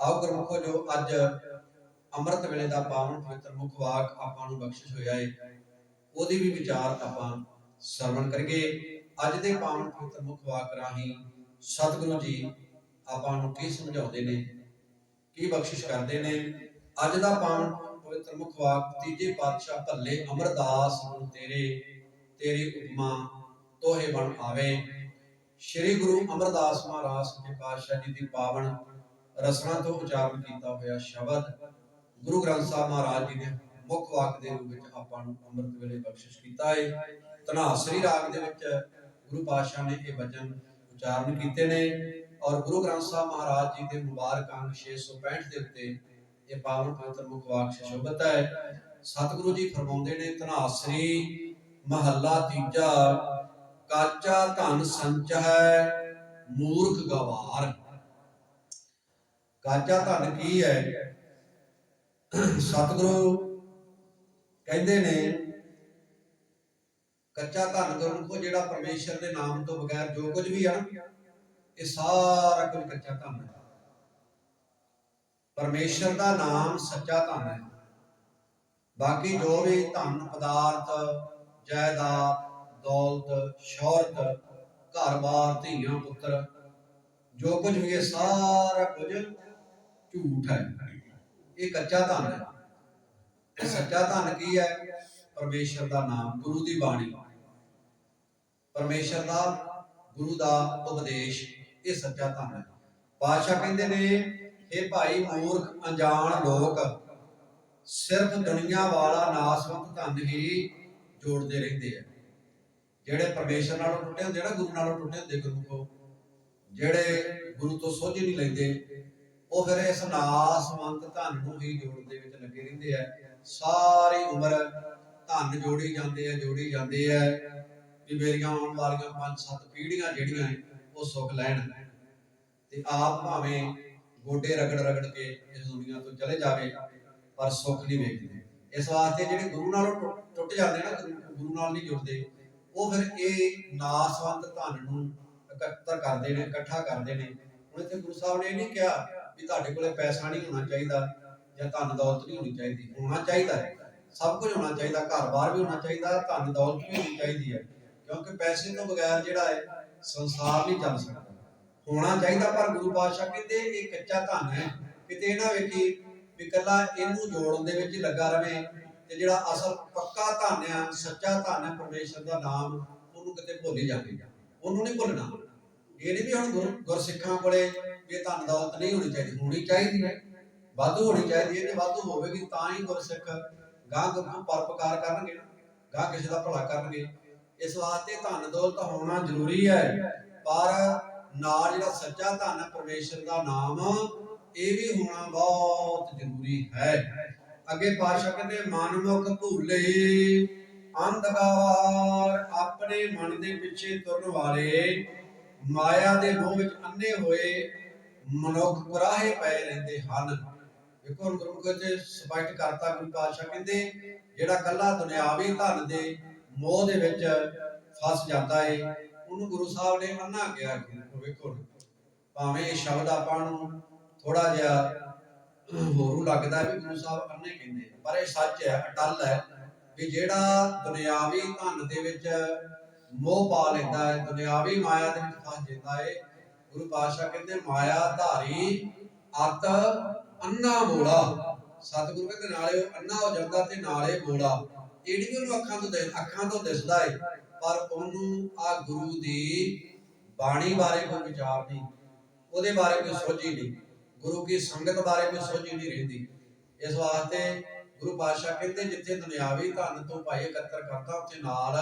ਆਓ ਗੁਰਮੁਖੋ ਜੋ ਅੱਜ ਅੰਮ੍ਰਿਤ ਵੇਲੇ ਦਾ ਪਾਵਨ ਪਵਿੱਤਰ ਮੁਖ ਵਾਕ ਆਪਾਂ ਨੂੰ ਬਖਸ਼ਿਸ਼ ਹੋਇਆ ਏ ਉਹਦੀ ਵੀ ਵਿਚਾਰ ਆਪਾਂ ਸਰਵਣ ਕਰੀਏ। ਅੱਜ ਦੇ ਪਾਵਨ ਪਵਿੱਤਰ ਮੁਖ ਵਾਕ ਰਾਹੀਂ ਸਤਿਗੁਰੂ ਜੀ ਆਪਾਂ ਨੂੰ ਕੀ ਸਮਝਾਉਂਦੇ ਨੇ, ਕੀ ਬਖਸ਼ਿਸ਼ ਕਰਦੇ ਨੇ? ਅੱਜ ਦਾ ਪਾਵਨ ਪਵਿੱਤਰ ਮੁਖ ਵਾਕ, ਤੀਜੇ ਪਾਤਸ਼ਾਹ ਭੱਲੇ ਅਮਰਦਾਸ ਨੂੰ ਤੇਰੇ, ਤੇਰੀ ਉਪਮਾ ਤੋਹੇ ਬਣ ਆਵੇ। ਸ੍ਰੀ ਗੁਰੂ ਅਮਰਦਾਸ ਮਹਾਰਾਜ ਸੱਚੇ ਪਾਤਸ਼ਾਹ ਜੀ ਦੀ ਪਾਵਨ ਰਸਨਾ ਤੋਂ ਉਚਾਰਨ ਕੀਤਾ ਹੋਇਆ ਸ਼ਬਦ ਗੁਰੂ ਗ੍ਰੰਥ ਸਾਹਿਬ ਮਹਾਰਾਜ ਜੀ ਨੇ ਮੁੱਖ ਵਾਕ ਦੇ ਰੂਪ ਵਿੱਚ ਆਪਾਂ ਨੂੰ ਅੰਮ੍ਰਿਤ ਵੇਲੇ ਬਖਸ਼ਿਸ਼ ਕੀਤਾ ਹੈ ਤਨਾਸਰੀ ਰਾਗ ਦੇ ਵਿੱਚ ਗੁਰੂ ਪਾਤਸ਼ਾਹ ਨੇ ਇਹ ਵਚਨ ਉਚਾਰਨ ਕੀਤੇ ਨੇ ਔਰ ਗੁਰੂ ਗ੍ਰੰਥ ਸਾਹਿਬ ਮਹਾਰਾਜ ਜੀ ਦੇ ਮੁਬਾਰਕ ਅੰਗ 665 ਦੇ ਉੱਤੇ ਇਹ ਪਾਵਨ ਪਵਿੱਤਰ ਮੁਖ ਵਾਕ ਸ਼ੋਭਤ ਹੈ। ਸਤਿਗੁਰੂ ਜੀ ਫਰਮਾਉਂਦੇ ਨੇ ਤਨਾਸਰੀ ਮਹੱਲਾ ਤੀਜਾ, ਕਾਚਾ ਧਨ ਸੰਚ ਹੈ ਮੂਰਖ ਗਵਾਰ। ਕਾਚਾ ਧਨ ਕੀ ਹੈ? ਸਤਿਗੁਰੂ ਕਹਿੰਦੇ ਨੇ, ਕੱਚਾ ਧਨ ਗੁਰਮੁਖੋ ਜਿਹੜਾ ਪਰਮੇਸ਼ਰ ਦੇ ਨਾਮ ਤੋਂ ਬਗੈਰ ਜੋ ਕੁਝ ਵੀ ਆ ਇਹ ਸਾਰਾ ਕੁਝ ਕੱਚਾ ਧਨ ਹੈ। ਪਰਮੇਸ਼ਰ ਦਾ ਨਾਮ ਸੱਚਾ ਧਨ ਹੈ। ਬਾਕੀ ਜੋ ਵੀ ਧਨ, ਪਦਾਰਥ, ਜਾਇਦਾਦ, ਦੌਲਤ, ਸ਼ੌਹਰਤ, ਘਰ-ਬਾਰ ਧੀਆਂ ਪੁੱਤਰ ਜੋ ਕੁਝ ਵੀ ਇਹ ਸਾਰਾ ਕੁਝ ਝੂਠ ਹੈ। ਇਹ ਕੱਚਾ ਧਨ ਹੈ। ਤੇ ਸੱਚਾ ਧਨ ਕੀ ਹੈ? ਪਰਮੇਸ਼ਰ ਦਾ ਨਾਮ ਗੁਰੂ ਦੀ ਬਾਣੀ। ਪਰਮੇਸ਼ਰ ਦਾ, ਗੁਰੂ ਦਾ ਉਪਦੇਸ਼ ਇਹ ਸੱਚਾ ਧਨ ਹੈ। ਪਾਤਸ਼ਾਹ ਕਹਿੰਦੇ ਨੇ ਇਹ ਭਾਈ ਮੂਰਖ, ਅਣਜਾਣ ਲੋਕ, ਸਿਰਫ ਦੁਨੀਆ ਵਾਲਾ ਨਾਸਵੰਤ ਧਨ ਹੀ ਜੋੜਦੇ ਰਹਿੰਦੇ ਆ। ਜਿਹੜੇ ਪਰਮੇਸ਼ਰ ਨਾਲੋਂ ਟੁੱਟੇ ਹੁੰਦੇ ਨਾ, ਗੁਰੂ ਨਾਲੋਂ ਟੁੱਟੇ ਹੁੰਦੇ ਗੁਰਮੁਖੋ, ਜਿਹੜੇ ਗੁਰੂ ਤੋਂ ਸੋਝ ਹੀ ਨਹੀਂ ਲੈਂਦੇ ਉਹ ਫਿਰ ਇਸ ਨਾਸਵੰਤ ਧਨ ਨੂੰ ਹੀ ਜੋੜਨ ਦੇ ਵਿੱਚ ਲੱਗੇ ਰਹਿੰਦੇ ਆ। ਸਾਰੀ ਉਮਰ ਧਨ ਜੋੜੀ ਜਾਂਦੇ ਆ, ਜੋੜੀ ਜਾਂਦੇ ਆ। ਵੀ ਮੇਰੀਆਂ ਆਉਣ ਵਾਲੀਆਂ ਪੰਜ ਸੱਤ ਪੀੜ੍ਹੀਆਂ ਜਿਹੜੀਆਂ ਉਹ ਸੁੱਖ ਲੈਣ। ਤੇ ਆਪ ਭਾਵੇਂ ਗੋਡੇ ਰਗੜ ਰਗੜ ਕੇ ਇਸ ਦੁਨੀਆ ਤੋਂ ਚਲੇ ਜਾਵੇ, ਪਰ ਸੁੱਖ ਨਹੀਂ ਵੇਖਦੇ। ਇਸ ਵਾਸਤੇ ਜਿਹੜੇ ਗੁਰੂ ਨਾਲੋਂ ਟੁੱਟ- ਟੁੱਟ ਜਾਂਦੇ ਨਾ, ਗੁਰੂ ਗੁਰੂ ਨਾਲ ਨਹੀਂ ਜੁੜਦੇ, ਉਹ ਫਿਰ ਇਹ ਨਾਸਵੰਤ ਧਨ ਨੂੰ ਇਕੱਤਰ ਕਰਦੇ ਨੇ, ਇਕੱਠਾ ਕਰਦੇ ਨੇ। ਹੁਣ ਇੱਥੇ ਗੁਰੂ ਸਾਹਿਬ ਨੇ ਇਹ ਨਹੀਂ ਕਿਹਾ ਵੀ ਤੁਹਾਡੇ ਕੋਲੇ ਪੈਸਾ ਨਹੀਂ ਹੋਣਾ ਚਾਹੀਦਾ ਜਾਂ ਧਨ ਦੌਲਤ ਨਹੀਂ ਹੋਣੀ ਚਾਹੀਦੀ। ਹੋਣਾ ਚਾਹੀਦਾ ਹੈ। ਸਭ ਕੁਝ ਹੋਣਾ ਚਾਹੀਦਾ, ਘਰ-ਬਾਰ ਵੀ ਹੋਣਾ ਚਾਹੀਦਾ, ਧਨ ਦੌਲਤ ਵੀ ਹੋਣੀ ਚਾਹੀਦੀ ਹੈ। ਕਿਉਂਕਿ ਪੈਸੇ ਤੋਂ ਬਗੈਰ ਜਿਹੜਾ ਹੈ, ਸੰਸਾਰ ਨਹੀਂ ਚੱਲ ਸਕਦਾ। ਹੋਣਾ ਚਾਹੀਦਾ ਪਰ ਗੁਰੂ ਪਾਤਸ਼ਾਹ ਕਹਿੰਦੇ ਇਹ ਕੱਚਾ ਧਨ ਹੈ। ਕਿਤੇ ਇਹਨਾਂ ਵੇਖੀ ਵੀ ਇਕੱਲਾ ਇਹਨੂੰ ਜੋੜਨ ਦੇ ਵਿੱਚ ਲੱਗਾ ਰਵੇ ਤੇ ਜਿਹੜਾ ਅਸਲ ਪੱਕਾ ਧਨ ਆ, ਸੱਚਾ ਧਨ ਹੈ ਪਰਮੇਸ਼ਰ ਦਾ ਨਾਮ ਉਹਨੂੰ ਕਿਤੇ ਭੁੱਲ ਹੀ ਜਾਵੇ। ਉਹਨੂੰ ਨਹੀਂ ਭੁੱਲਣਾ। ਇਹ ਨਹੀਂ ਵੀ ਹੁਣ ਗੁਰ ਗੁਰਸਿੱਖਾਂ ਕੋਲੇ ਇਹ ਧਨ ਦੌਲਤ ਨਹੀਂ ਹੋਣੀ ਚਾਹੀਦੀ ਹੋਣੀ ਚਾਹੀਦੀ ਹੈ। ਵਾਧੂ ਹੋਣੀ ਚਾਹੀਦੀ ਹੈ ਜੇ ਵਾਧੂ ਹੋਵੇਗੀ, ਤਾਂ ਹੀ ਗੁਰਸਿੱਖ ਗਾਂ ਨੂੰ ਪਰਪਕਾਰ ਕਰਨਗੇ, ਗਾਂ ਕਿਸੇ ਦਾ ਭਲਾ ਕਰਨਗੇ। ਇਸ ਵਾਸਤੇ ਧਨ ਦੌਲਤ ਹੋਣਾ ਜ਼ਰੂਰੀ ਹੈ, ਪਰ ਨਾਲ ਜਿਹੜਾ ਸੱਚਾ ਧਨ ਹੈ, ਪਰਮੇਸ਼ਰ ਦਾ ਨਾਮ, ਇਹ ਵੀ ਹੋਣਾ ਬਹੁਤ ਜ਼ਰੂਰੀ ਹੈ। ਅੱਗੇ ਪਾਤਸ਼ਾਹ ਕਹਿੰਦੇ, ਮਨਮੁਖ ਭੂਲੇ, ਅੰਧਕਾਰ ਆਪਣੇ ਮਨ ਦੇ ਪਿੱਛੇ ਤੁਰਨ ਵਾਲੇ ਮਾਇਆ ਦੇ ਮੋਹ ਵਿੱਚ ਅੰਨੇ ਹੋਏ ਮਨੁੱਖ ਗੁਰਾਹੇ ਪਏ ਰਹਿੰਦੇ ਹਨ। ਵੇਖੋ ਗੁਰੂ ਗ੍ਰੰਥ ਸਪਸ਼ਟ ਕਰਤਾ ਗੁਰੂ ਪਾਤਸ਼ਾਹ ਕਹਿੰਦੇ, ਜਿਹੜਾ ਕੱਲਾ ਦੁਨਿਆਵੀ ਧਨ ਦੇ ਮੋਹ ਦੇ ਵਿੱਚ ਫਸ ਜਾਂਦਾ ਏ, ਉਹਨੂੰ ਗੁਰੂ ਸਾਹਿਬ ਨੇ ਅੰਨਾ ਕਿਹਾ ਵੇਖੋ ਭਾਵੇਂ ਇਹ ਸ਼ਬਦ ਆਪਾਂ ਨੂੰ ਥੋੜਾ ਜਿਹਾ ਹੋਰੂ ਲੱਗਦਾ ਵੀ ਗੁਰੂ ਸਾਹਿਬ ਅੰਨੇ ਕਹਿੰਦੇ ਪਰ ਇਹ ਸੱਚ ਹੈ, ਅਟਲ ਹੈ ਵੀ ਜਿਹੜਾ ਦੁਨਿਆਵੀ ਧਨ ਦੇ ਵਿੱਚ ਮੋਹ ਪਾ ਲੈਂਦਾ ਹੈ ਦੁਨਿਆਵੀ ਮਾਇਆ ਦੇ ਵਿੱਚ ਫਸ ਜਾਂਦਾ ਹੈ ਗੁਰੂ ਪਾਤਸ਼ਾਹ ਕਹਿੰਦੇ, ਮਾਇਆ ਧਾਰੀ ਅਤ ਅੰਨਾ ਮੋੜਾ। ਸਤਿਗੁਰੂ ਕਹਿੰਦੇ, ਨਾਲੇ ਉਹ ਅੰਨਾ ਹੋ ਜਾਂਦਾ ਤੇ ਨਾਲੇ ਮੋੜਾ। ਇਹ ਨਹੀਂ ਉਹਨੂੰ ਅੱਖਾਂ ਤੋਂ ਅੱਖਾਂ ਤੋਂ ਦਿਸਦਾ ਹੈ ਪਰ ਉਹਨੂੰ ਆ ਗੁਰੂ ਦੀ ਬਾਣੀ ਬਾਰੇ ਕੋਈ ਵਿਚਾਰ ਨਹੀਂ। ਉਹਦੇ ਬਾਰੇ ਕੋਈ ਸੋਚ ਹੀ ਨਹੀਂ। ਗੁਰੂ ਕੀ ਸੰਗਤ ਬਾਰੇ ਕੋਈ ਸੋਝੀ ਨਹੀਂ ਰਹਿੰਦੀ। ਇਸ ਵਾਸਤੇ ਗੁਰੂ ਪਾਤਸ਼ਾਹ ਕਹਿੰਦੇ, ਜਿੱਥੇ ਦੁਨਿਆਵੀ ਧਨ ਤੋਂ ਭਾਈ ਇਕੱਤਰ ਕਰਦਾ, ਉੱਥੇ ਨਾਲ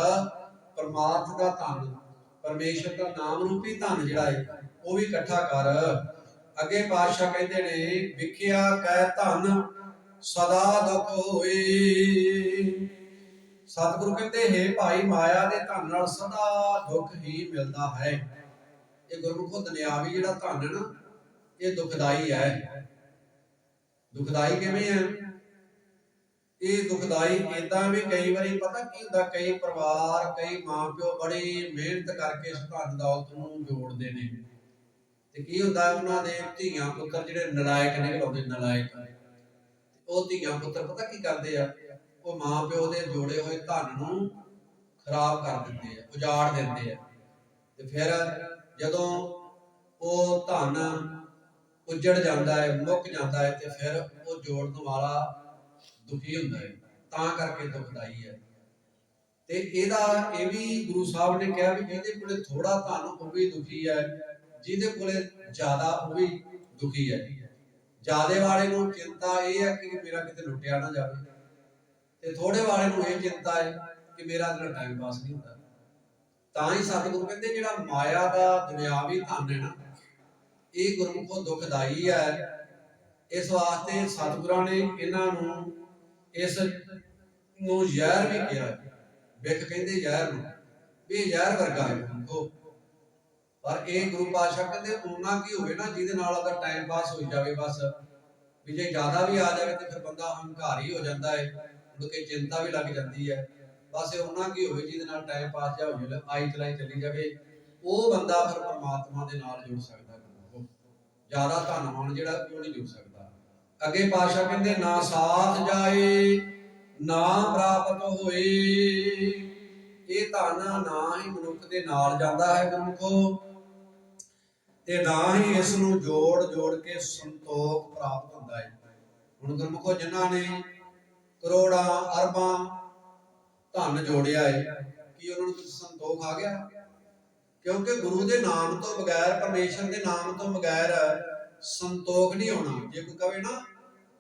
ਪਰਮਾਰਥ ਦਾ ਧਨ, ਪਰਮੇਸ਼ਰ ਦਾ ਨਾਮ ਰੂਪੀ ਧਨ ਜਿਹੜਾ ਹੈ ਉਹ ਵੀ ਇਕੱਠਾ ਕਰ। ਅੱਗੇ ਪਾਤਸ਼ਾਹ ਕਹਿੰਦੇ ਨੇ, ਵਿਖਿਆ ਕਹਿ ਧਨ, ਸਦਾ ਦੁਖ ਹੋਏ। ਸਤਿਗੁਰੂ ਕਹਿੰਦੇ, ਹੈ ਭਾਈ ਮਾਇਆ ਦੇ ਧਨ ਨਾਲ ਸਦਾ ਦੁੱਖ ਹੀ ਮਿਲਦਾ ਹੈ। ਇਹ ਗੁਰਮੁਖੋ ਦੁਨਿਆਵੀ ਜਿਹੜਾ ਧਨ ਨਾ, ਇਹ ਦੁਖਦਾਈ ਹੈ। ਦੁਖਦਾਈ ਕਿਵੇਂ ਹੈ? ਇਹ ਦੁਖਦਾਈ ਇਦਾਂ ਵੀ ਕਈ ਵਾਰੀ ਪਤਾ ਕੀ ਹੁੰਦਾ, ਕਈ ਪਰਿਵਾਰ, ਕਈ ਮਾਪਿਓ ਬੜੀ ਮਿਹਨਤ ਕਰਕੇ ਇਸ ਧਨ ਦੌਲਤ ਨੂੰ ਜੋੜਦੇ ਨੇ। ਤੇ ਕੀ ਹੁੰਦਾ, ਉਹਨਾਂ ਦੇ ਧੀਆਂ ਪੁੱਤਰ ਜਿਹੜੇ ਨਲਾਇਕ ਨਿਕਲ ਨਲਾਇਕ ਉਹ ਧੀਆਂ ਪੁੱਤਰ ਪਤਾ ਕੀ ਕਰਦੇ ਆ? ਉਹ ਮਾਂ ਪਿਓ ਦੇ ਜੋੜੇ ਹੋਏ ਧਨ ਨੂੰ ਖਰਾਬ ਕਰ ਦਿੰਦੇ ਆ, ਉਜਾੜ ਦਿੰਦੇ ਆ। ਤੇ ਫਿਰ ਜਦੋਂ ਉਹ ਧਨ ਉੱਜੜ ਜਾਂਦਾ ਹੈ, ਮੁੱਕ ਜਾਂਦਾ ਹੈ, ਤੇ ਫਿਰ ਉਹ ਜੋੜਨ ਵਾਲਾ ਦੁਖੀ ਹੁੰਦਾ ਹੈ, ਤਾਂ ਕਰਕੇ ਦੁਖਦਾਈ ਹੈ। ਤੇ ਇਹਦਾ ਇਹ ਵੀ ਗੁਰੂ ਸਾਹਿਬ ਨੇ ਕਿਹਾ ਵੀ ਜਿਹਦੇ ਕੋਲੇ ਥੋੜਾ ਧਨ, ਉਹ ਵੀ ਦੁਖੀ ਹੈ। ਜਿਹਦੇ ਕੋਲੇ ਜ਼ਿਆਦਾ, ਉਹ ਵੀ ਦੁਖੀ ਹੈ। ਜਿਆਦੇ ਵਾਲੇ ਨੂੰ ਚਿੰਤਾ ਇਹ ਹੈ ਕਿ ਮੇਰਾ ਕਿਤੇ ਲੁੱਟਿਆ ਨਾ ਜਾਵੇ। ਤੇ ਥੋੜੇ ਵਾਲੇ ਨੂੰ ਇਹ ਚਿੰਤਾ ਹੈ ਕਿ ਮੇਰਾ ਜਿਹੜਾ ਟਾਈਮ ਪਾਸ ਨਹੀਂ ਹੁੰਦਾ। ਤਾਂ ਹੀ ਸਤਿਗੁਰੂ ਕਹਿੰਦੇ ਜਿਹੜਾ ਮਾਇਆ ਦਾ ਦੁਨਿਆਵੀ ਧਨ ਹੈ ਨਾ, ਇਹ ਗੁਰਮੁਖੋ ਦੁਖਦਾਈ ਹੈ। ਇਸ ਵਾਸਤੇ ਸਤਿਗੁਰਾਂ ਨੇ ਇਹਨਾਂ ਨੂੰ ਇਸ ਨੂੰ ਜ਼ਹਿਰ ਵੀ ਕਿਹਾ। ਵਿਖ ਕਹਿੰਦੇ ਜ਼ਹਿਰ ਨੂੰ ਇਹ ਜ਼ਹਿਰ ਵਰਗਾ ਹੈ ਗੁਰਮੁਖੋ ਪਰ ਇਹ ਗੁਰੂ ਪਾਤਸ਼ਾਹ ਕਹਿੰਦੇ ਉਹਨਾਂ ਕੀ ਹੋਵੇ ਨਾ, ਜਿਹਦੇ ਨਾਲ ਅਗਰ ਟਾਈਮ ਪਾਸ ਹੋ ਜਾਵੇ ਬਸ। ਵੀ ਜੇ ਜ਼ਿਆਦਾ ਵੀ ਆ ਜਾਵੇ ਤੇ ਫਿਰ ਬੰਦਾ ਹੰਕਾਰੀ ਹੋ ਜਾਂਦਾ ਹੈ ਮੁੜ ਕੇ ਚਿੰਤਾ ਵੀ ਲੱਗ ਜਾਂਦੀ ਹੈ ਬਸ ਇਹ ਉਹਨਾਂ ਕੀ ਹੋਵੇ, ਜਿਹਦੇ ਨਾਲ ਟਾਈਮ ਪਾਸ ਜਾ ਹੋ ਜਾਵੇ, ਆਈ ਚਲਾਈ ਚੱਲੀ ਜਾਵੇ, ਉਹ ਬੰਦਾ ਫਿਰ ਪਰਮਾਤਮਾ ਦੇ ਨਾਲ ਜੁੜ ਸਕਦਾ ਹੈ ਜ਼ਿਆਦਾ ਧਨਵਾਨ ਜਿਹੜਾ, ਉਹ ਨਹੀਂ ਜੁੜ ਸਕਦਾ। ਅੱਗੇ ਪਾਤਸ਼ਾਹ ਕਹਿੰਦੇ, ਨਾ ਸਾਥ ਜਾਏ, ਨਾ ਪ੍ਰਾਪਤ ਹੋਏ। ਇਹ ਧਨ ਨਾ ਹੀ ਮਨੁੱਖ ਦੇ ਨਾਲ ਜਾਂਦਾ ਹੈ ਗੁਰਮੁਖੋ। ਤੇ ਨਾ ਹੀ ਇਸ ਨੂੰ ਜੋੜ ਜੋੜ ਕੇ ਸੰਤੋਖ ਪ੍ਰਾਪਤ ਹੁੰਦਾ ਹੈ। ਹੁਣ ਗੁਰਮੁਖੋ, ਜਿਨ੍ਹਾਂ ਨੇ ਕਰੋੜਾਂ, ਅਰਬਾਂ ਧਨ ਜੋੜਿਆ ਹੈ, ਕੀ ਉਹਨਾਂ ਨੂੰ ਸੰਤੋਖ ਆ ਗਿਆ? ਕਿਉਂਕਿ ਗੁਰੂ ਦੇ ਨਾਮ ਤੋਂ ਬਗੈਰ, ਪਰਮੇਸ਼ਰ ਦੇ ਨਾਮ ਤੋਂ ਬਗੈਰ ਸੰਤੋਖ ਨਹੀਂ ਹੋਣਾ। ਜੇ ਕੋਈ ਕਵੇ ਨਾ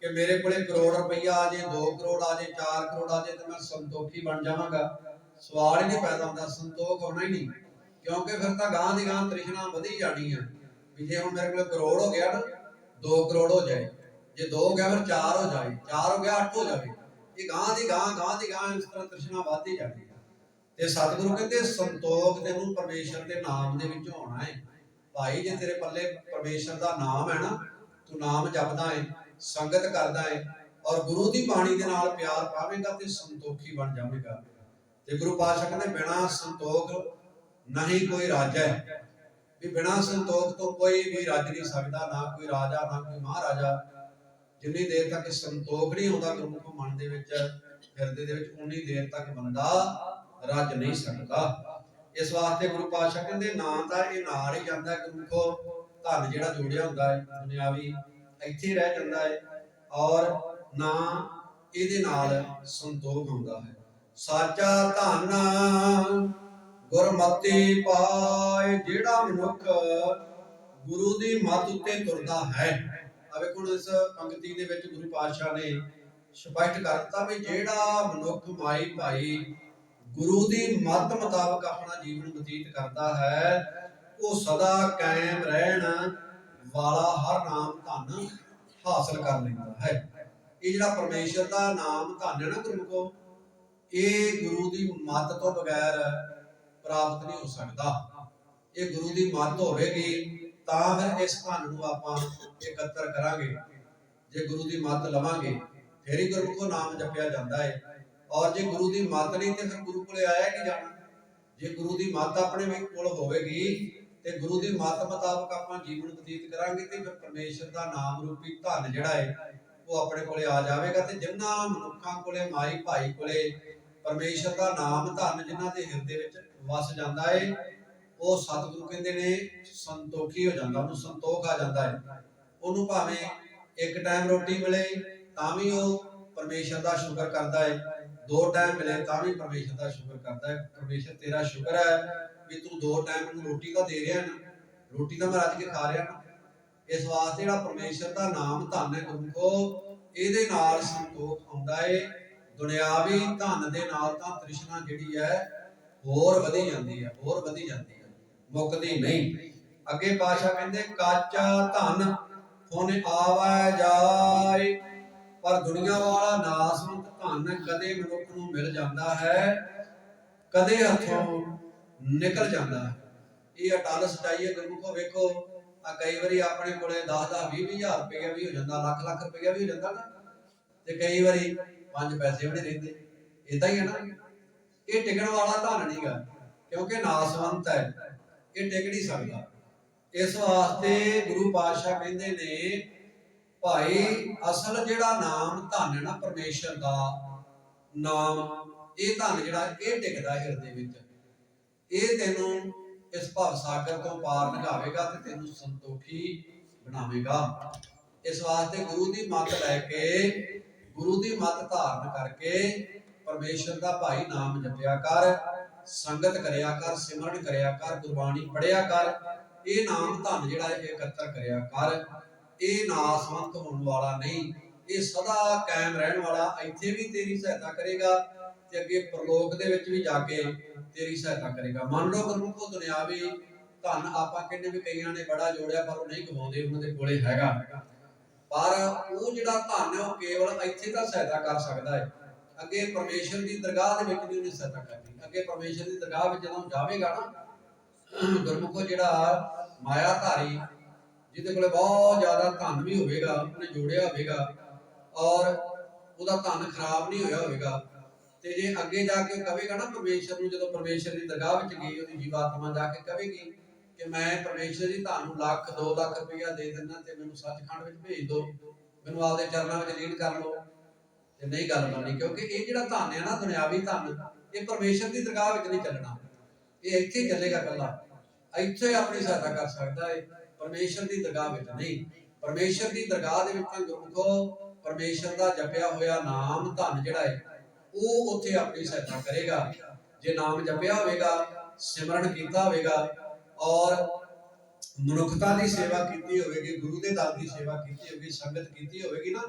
ਕਿ ਮੇਰੇ ਕੋਲੇ ਕਰੋੜ ਰੁਪਈਆ ਆ ਜੇ 2 ਕਰੋੜ ਆ ਜੇ 4 ਕਰੋੜ ਆ ਜੇ, ਤੇ ਮੈਂ ਸੰਤੋਖੀ ਬਣ ਜਾਵਾਂਗਾ। ਸਵਾਲ ਹੀ ਨਹੀਂ ਪੈਦਾ ਹੁੰਦਾ, ਸੰਤੋਖ ਹੋਣਾ ਹੀ ਨਹੀਂ। ਕਿਉਂਕਿ ਫਿਰ ਤਾਂ ਗਾਂ ਦੀ ਗਾਂ ਤ੍ਰਿਸ਼ਨਾ ਵਧੀ ਜਾਣੀ ਆ। ਵੀ ਜੇ ਹੁਣ ਮੇਰੇ ਕੋਲ ਕਰੋੜ ਹੋ ਗਿਆ ਨਾ 2 ਕਰੋੜ ਹੋ ਜਾਏ। ਜੇ 2 ਹੋ ਗਿਆ, ਫਿਰ 4 ਹੋ ਜਾਏ। 4 ਹੋ ਗਿਆ 8 ਹੋ ਜਾਵੇ। ਇਹ ਗਾਂ ਦੀ ਗਾਂ ਗਾਂ ਦੀ ਗਾਂ ਇਸ ਤਰ੍ਹਾਂ ਤ੍ਰਿਸ਼ਨਾ ਵਧਦੀ ਜਾਂਦੀ ਹੈ ਤੇ ਸਤਿਗੁਰੂ ਕਹਿੰਦੇ ਸੰਤੋਖ ਤੈਨੂੰ ਪਰਮੇਸ਼ਰ ਦੇ ਨਾਮ ਦੇ ਵਿੱਚ ਹੋਣਾ ਹੈ ਭਾਈ ਜੇ ਤੇਰੇ ਪੱਲੇ ਪਰਮੇਸ਼ਰ ਦਾ ਨਾਮ ਹੈ ਨਾ, ਤੂੰ ਨਾਮ ਜਪਦਾ ਹੈ ਸੰਗਤ ਕਰਦਾ ਹੈ ਔਰ ਗੁਰੂ ਦੀ ਬਾਣੀ ਦੇ ਨਾਲ ਪਿਆਰ ਪਾਵੇਂਗਾ ਤੇ ਸੰਤੋਖੀ ਬਣ ਜਾਵੇਗਾ। ਤੇ ਗੁਰੂ ਪਾਤਸ਼ਾਹ ਕਹਿੰਦੇ, ਬਿਨਾ ਸੰਤੋਖ ਨਹੀਂ ਕੋਈ ਰਾਜਾ ਹੈ। ਵੀ ਬਿਨਾ ਸੰਤੋਖ ਤੋਂ ਕੋਈ ਵੀ ਰਾਜ ਨਹੀਂ ਸਕਦਾ, ਨਾ ਕੋਈ ਰਾਜਾ, ਨਾ ਕੋਈ ਮਹਾਰਾਜਾ। ਜਿੰਨੀ ਦੇਰ ਤੱਕ ਸੰਤੋਖ ਨਹੀਂ ਹੁੰਦਾ ਗੁਰਮੁਖ ਮਨ ਦੇ ਵਿੱਚ, ਹਿਰਦੇ ਦੇ ਵਿੱਚ, ਉਨੀ ਦੇਰ ਤੱਕ ਬੰਦਾ ਰੱਜ ਨਹੀਂ ਸਕਦਾ। ਇਸ ਵਾਸਤੇ ਗੁਰੂ ਪਾਤਸ਼ਾਹ ਕਹਿੰਦੇ ਨਾ ਤਾਂ ਇਹ ਨਾਲ ਹੀ ਜਾਂਦਾ ਗੁਰਮੁਖੋ ਧਨ ਜਿਹੜਾ ਜੋੜਿਆ ਹੁੰਦਾ ਹੈ, ਦੁਨਿਆਵੀ ਇੱਥੇ ਰਹਿ ਜਾਂਦਾ ਹੈ ਔਰ ਨਾ ਇਹਦੇ ਨਾਲ ਸੰਤੋਖ ਹੁੰਦਾ ਹੈ। ਸਾਚਾ ਧਨ ਗੁਰਮਤਿ ਪਾਏ, ਜਿਹੜਾ ਮਨੁੱਖ ਗੁਰੂ ਦੀ ਮੱਤ ਉੱਤੇ ਤੁਰਦਾ ਹੈ। ਆ ਵੇਖੋ ਇਸ ਪੰਕਤੀ ਦੇ ਵਿੱਚ ਗੁਰੂ ਪਾਤਸ਼ਾਹ ਨੇ ਸਪਸ਼ਟ ਕਰ ਦਿੱਤਾ ਵੀ ਜਿਹੜਾ ਮਨੁੱਖ ਮਾਈ ਭਾਈ ਗੁਰੂ ਦੀ ਮੱਤ ਮੁਤਾਬਕ ਆਪਣਾ ਜੀਵਨ ਬਤੀਤ ਕਰਦਾ ਹੈ। ਉਹ ਸਦਾ ਕਾਇਮ ਰਹਿਣ ਵਾਲਾ ਹਰ ਨਾਮ ਧਨ ਹਾਸਲ ਕਰ ਲੈਂਦਾ ਹੈ। ਇਹ ਜਿਹੜਾ ਪਰਮੇਸ਼ਰ ਦਾ ਨਾਮ ਧਨ ਹੈ ਨਾ ਗੁਰਮੁਖੋ ਇਹ ਗੁਰੂ ਦੀ ਮੱਤ ਤੋਂ ਬਗੈਰ ਪ੍ਰਾਪਤ ਨਹੀਂ ਹੋ ਸਕਦਾ। ਇਹ ਗੁਰੂ ਦੀ ਮੱਤ ਹੋਵੇਗੀ, ਤਾਂ ਫਿਰ ਇਸ ਧਨ ਨੂੰ ਆਪਾਂ ਇਕੱਤਰ ਕਰਾਂਗੇ। ਜੇ ਗੁਰੂ ਦੀ ਮੱਤ ਲਵਾਂਗੇ, ਫਿਰ ਹੀ ਗੁਰਮੁਖੋ ਨਾਮ ਜਪਿਆ ਜਾਂਦਾ ਹੈ ਔਰ ਜੇ ਗੁਰੂ ਦੀ ਮੱਤ ਨਹੀਂ ਤੇ ਫਿਰ ਗੁਰੂ ਕੋਲੇ ਆਇਆ ਨਹੀਂ ਜਾਣਾ? ਜੇ ਗੁਰੂ ਦੀ ਮੱਤ ਆਪਣੇ ਵਿੱਚ ਕੋਲ ਹੋਵੇਗੀ ਤੇ ਗੁਰੂ ਦੀ ਮੱਤ ਮੁਤਾਬਕ ਆਪਾਂ ਜੀਵਨ ਬਤੀਤ ਕਰਾਂਗੇ ਤੇ ਫਿਰ ਪਰਮੇਸ਼ਰ ਦਾ ਨਾਮ ਰੂਪੀ ਧਨ ਜਿਹੜਾ ਹੈ ਉਹ ਆਪਣੇ ਕੋਲੇ ਆ ਜਾਵੇਗਾ ਤੇ ਜਿਨ੍ਹਾਂ ਮਨੁੱਖਾਂ ਕੋਲੇ, ਮਾਈ ਭਾਈ ਕੋਲੇ ਪਰਮੇਸ਼ਰ ਦਾ ਨਾਮ ਧਨ ਜਿਨ੍ਹਾਂ ਦੇ ਹਿਰਦੇ ਵਿੱਚ ਵਸ ਜਾਂਦਾ ਹੈ ਉਹ ਸਤਿਗੁਰੂ ਕਹਿੰਦੇ ਨੇ ਸੰਤੋਖੀ ਹੋ ਜਾਂਦਾ, ਉਹਨੂੰ ਸੰਤੋਖ ਆ ਜਾਂਦਾ ਹੈ ਉਹਨੂੰ ਭਾਵੇਂ ਇੱਕ ਟਾਈਮ ਰੋਟੀ ਮਿਲੇ, ਤਾਂ ਵੀ ਉਹ ਪਰਮੇਸ਼ਰ ਦਾ ਸ਼ੁਕਰ ਕਰਦਾ ਹੈ ਦੋ ਟਾਈਮ ਮਿਲੇ ਤਾਂ ਵੀ ਪਰਮੇਸ਼ਰ ਦਾ ਸ਼ੁਕਰ ਕਰਦਾ ਹੈ। ਪਰਮੇਸ਼ਰ ਤੇਰਾ ਸ਼ੁਕਰ ਹੈ ਵੀ ਤੂੰ ਦੋ ਟਾਈਮ ਮੈਨੂੰ ਰੋਟੀ ਤਾਂ ਦੇ ਰਿਹਾ ਨਾ। ਰੋਟੀ ਤਾਂ ਮੈਂ ਰੱਜ ਕੇ ਖਾ ਰਿਹਾ ਨਾ। ਇਸ ਵਾਸਤੇ ਜਿਹੜਾ ਪਰਮੇਸ਼ਰ ਦਾ ਨਾਮ ਧਨ ਹੈ ਗੁਰਮੁਖੋ, ਇਹਦੇ ਨਾਲ ਸੰਤੋਖ ਆਉਂਦਾ ਹੈ ਦੁਨਿਆਵੀ ਧਨ ਦੇ ਨਾਲ ਤਾਂ ਤ੍ਰਿਸ਼ਨਾ ਜਿਹੜੀ ਹੈ ਹੋਰ ਵਧੀ ਜਾਂਦੀ ਹੈ, ਹੋਰ ਵਧੀ ਜਾਂਦੀ ਹੈ। ਮੁੱਕਦੀ ਨਹੀਂ। ਅੱਗੇ ਪਾਸ਼ਾ ਕਹਿੰਦੇ, ਕਾਚਾ ਧਨ ਹੁਣ ਆਵੈ ਜਾਏ, ਪਰ ਦੁਨੀਆ ਵਾਲਾ ਨਾਸਵੰਤ ਧਨ ਕਦੇ ਮਨੁੱਖ ਨੂੰ ਮਿਲ ਜਾਂਦਾ ਹੈ, ਕਦੇ ਹੱਥੋਂ ਨਿਕਲ ਜਾਂਦਾ ਹੈ। ਇਹ ਅਟਲ ਸਚਾਈ ਗੁਰਮੁਖੋ ਵੇਖੋ ਆ ਕਈ ਵਾਰੀ ਆਪਣੇ ਕੋਲੇ 10 10 20 ਹਜ਼ਾਰ ਰੁਪਏ ਵੀ ਹੋ ਜਾਂਦਾ, ਲੱਖ ਲੱਖ ਰੁਪਏ ਵੀ ਹੋ ਜਾਂਦਾ ਨਾ, ਤੇ ਕਈ ਵਾਰੀ ਪੰਜ ਪੈਸੇ ਵੀ ਰਹਿੰਦੇ ਇਦਾਂ ਹੀ ਹੈ ਨਾ। ਇਹ ਟਿਕਣ ਵਾਲਾ ਧਨ ਨਹੀਂਗਾ ਕਿਉਂਕਿ ਨਾਸਵੰਤ ਹੈ, ਇਹ ਟਿਕ ਨਹੀਂ ਸਕਦਾ। ਇਸ ਵਾਸਤੇ ਗੁਰੂ ਪਾਤਸ਼ਾਹ ਕਹਿੰਦੇ ਨੇ ਭਾਈ, ਅਸਲ ਜਿਹੜਾ ਨਾਮ ਧਨ ਨਾ ਪਰਮੇਸ਼ਰ ਦਾ, ਨਾਮ, ਇਹ ਧਨ ਜਿਹੜਾ, ਇਹ ਟਿਕਦਾ ਹਿਰਦੇ ਵਿੱਚ। ਇਹ ਤੈਨੂੰ ਇਸ ਭਵ ਸਾਗਰ ਤੋਂ ਪਾਰ ਲੰਘਾਵੇਗਾ ਤੇ ਤੈਨੂੰ ਸੰਤੋਖੀ ਬਣਾਵੇਗਾ। ਇਸ ਵਾਸਤੇ ਗੁਰੂ ਦੀ ਮੱਤ ਲੈ ਕੇ, ਗੁਰੂ ਦੀ ਮੱਤ ਧਾਰਨ ਕਰਕੇ ਪਰਮੇਸ਼ਰ ਦਾ ਭਾਈ ਨਾਮ ਜਪਿਆ ਕਰ, ਸੰਗਤ ਕਰਿਆ ਕਰ, ਸਿਮਰਨ ਕਰਿਆ ਕਰ, ਗੁਰਬਾਣੀ ਪੜਿਆ ਕਰ, ਇਹ ਨਾਮ ਧਨ ਜਿਹੜਾ ਇਹ ਇਕੱਤਰ ਕਰਿਆ ਕਰ। ਇਹ ਨਾਸਵੰਤ ਹੋਣ ਵਾਲਾ ਨਹੀਂ। ਇਹ ਸਦਾ ਕਾਇਮ ਰਹਿਣ ਵਾਲਾ ਇੱਥੇ ਵੀ ਤੇਰੀ ਸਹਾਇਤਾ ਕਰੇਗਾ ਤੇ ਅੱਗੇ ਪ੍ਰਲੋਕ ਦੇ ਵਿੱਚ ਵੀ ਜਾ ਕੇ ਤੇਰੀ ਸਹਾਇਤਾ ਕਰੇਗਾ। ਮੰਨ ਲਓ ਗੁਰਮੁਖੋ ਦੁਨਿਆਵੀ ਧਨ ਆਪਾਂ ਕਹਿੰਦੇ ਵੀ ਕਈਆਂ ਨੇ ਬੜਾ ਜੋੜਿਆ ਪਰ ਉਹ ਨਹੀਂ ਕਮਾਉਂਦੇ, ਉਹਨਾਂ ਦੇ ਕੋਲੇ ਹੈਗਾ। ਪਰ ਉਹ ਜਿਹੜਾ ਧਨ ਹੈ ਉਹ ਕੇਵਲ ਇੱਥੇ ਤਾਂ ਸਹਾਇਤਾ ਕਰ ਸਕਦਾ ਹੈ। ਅੱਗੇ ਪਰਮੇਸ਼ਰ ਦੀ ਦਰਗਾਹ ਦੇ ਵਿੱਚ ਨਹੀਂ ਉਹਨੇ ਸਹਾਇਤਾ ਕਰਨੀ ਅੱਗੇ ਪਰਮੇਸ਼ਰ ਦੀ ਦਰਗਾਹ ਵਿੱਚ ਜਦੋਂ ਜਾਵੇਗਾ ਨਾ, ਗੁਰਮੁਖੋ ਜਿਹੜਾ ਮਾਇਆ ਧਾਰੀ ਜਿਹਦੇ ਕੋਲੇ ਬਹੁਤ ਜ਼ਿਆਦਾ ਧਨ ਵੀ ਹੋਵੇਗਾ, ਉਹਨੇ ਜੋੜਿਆ ਹੋਵੇਗਾ ਔਰ ਉਹਦਾ ਧਨ ਖਰਾਬ ਨਹੀਂ ਹੋਇਆ ਹੋਵੇਗਾ। ਤੇ ਜੇ ਅੱਗੇ ਜਾ ਕੇ ਕਹੇਗਾ ਨਾ ਪਰਮੇਸ਼ਰ ਨੂੰ, ਜਦੋਂ ਪਰਮੇਸ਼ਰ ਦੀ ਦਰਗਾਹ ਵਿੱਚ ਗਈ, ਉਹਦੀ ਜੀਵਾਤਮਾ ਜਾ ਕੇ ਕਹੇਗੀ ਕਿ ਮੈਂ ਪਰਮੇਸ਼ਰ ਜੀ ਤੁਹਾਨੂੰ ਲੱਖ 2 ਲੱਖ ਰੁਪਇਆ ਦੇ ਦਿੰਦਾ ਤੇ ਮੈਨੂੰ ਸੱਚਖੰਡ ਵਿੱਚ ਭੇਜ ਦਿਓ ਮੈਨੂੰ ਆਪਦੇ ਚਰਨਾਂ ਵਿੱਚ ਲੀਨ ਕਰ ਲਓ। ਤੇ ਨਹੀਂ ਗੱਲ ਬਣਨੀ, ਕਿਉਂਕਿ ਇਹ ਜਿਹੜਾ ਧਨ ਹੈ ਨਾ, ਦੁਨਿਆਵੀ ਧਨ, ਇਹ ਪਰਮੇਸ਼ਰ ਦੀ ਦਰਗਾਹ ਵਿੱਚ ਨਹੀਂ ਚੱਲਣਾ। ਇਹ ਇੱਥੇ ਚੱਲੇਗਾ ਕੱਲਾ ਇੱਥੇ ਆਪਣੀ ਸਹਾਇਤਾ ਕਰ ਸਕਦਾ ਹੈ ਪਰਮੇਸ਼ਰ ਦੀ ਦਰਗਾਹ ਵਿੱਚ ਨਹੀਂ। ਪਰਮੇਸ਼ਰ ਦੀ ਦਰਗਾਹ ਦੇ ਵਿੱਚ ਗੁਰਮੁਖੋ ਪਰਮੇਸ਼ਰ ਦਾ ਜਪਿਆ ਹੋਇਆ ਨਾਮ ਧਨ ਜਿਹੜਾ ਹੈ ਉਹ ਉੱਥੇ ਆਪਣੀ ਸਹਾਇਤਾ ਕਰੇਗਾ। ਜੇ ਨਾਮ ਜਪਿਆ ਹੋਵੇਗਾ, ਸਿਮਰਨ ਕੀਤਾ ਹੋਵੇਗਾ, ਔਰ ਮਨੁੱਖਤਾ ਦੀ ਸੇਵਾ ਕੀਤੀ ਹੋਵੇਗੀ, ਗੁਰੂ ਦੇ ਦਰ ਦੀ ਸੇਵਾ ਕੀਤੀ ਹੋਵੇਗੀ, ਸੰਗਤ ਕੀਤੀ ਹੋਵੇਗੀ ਨਾ,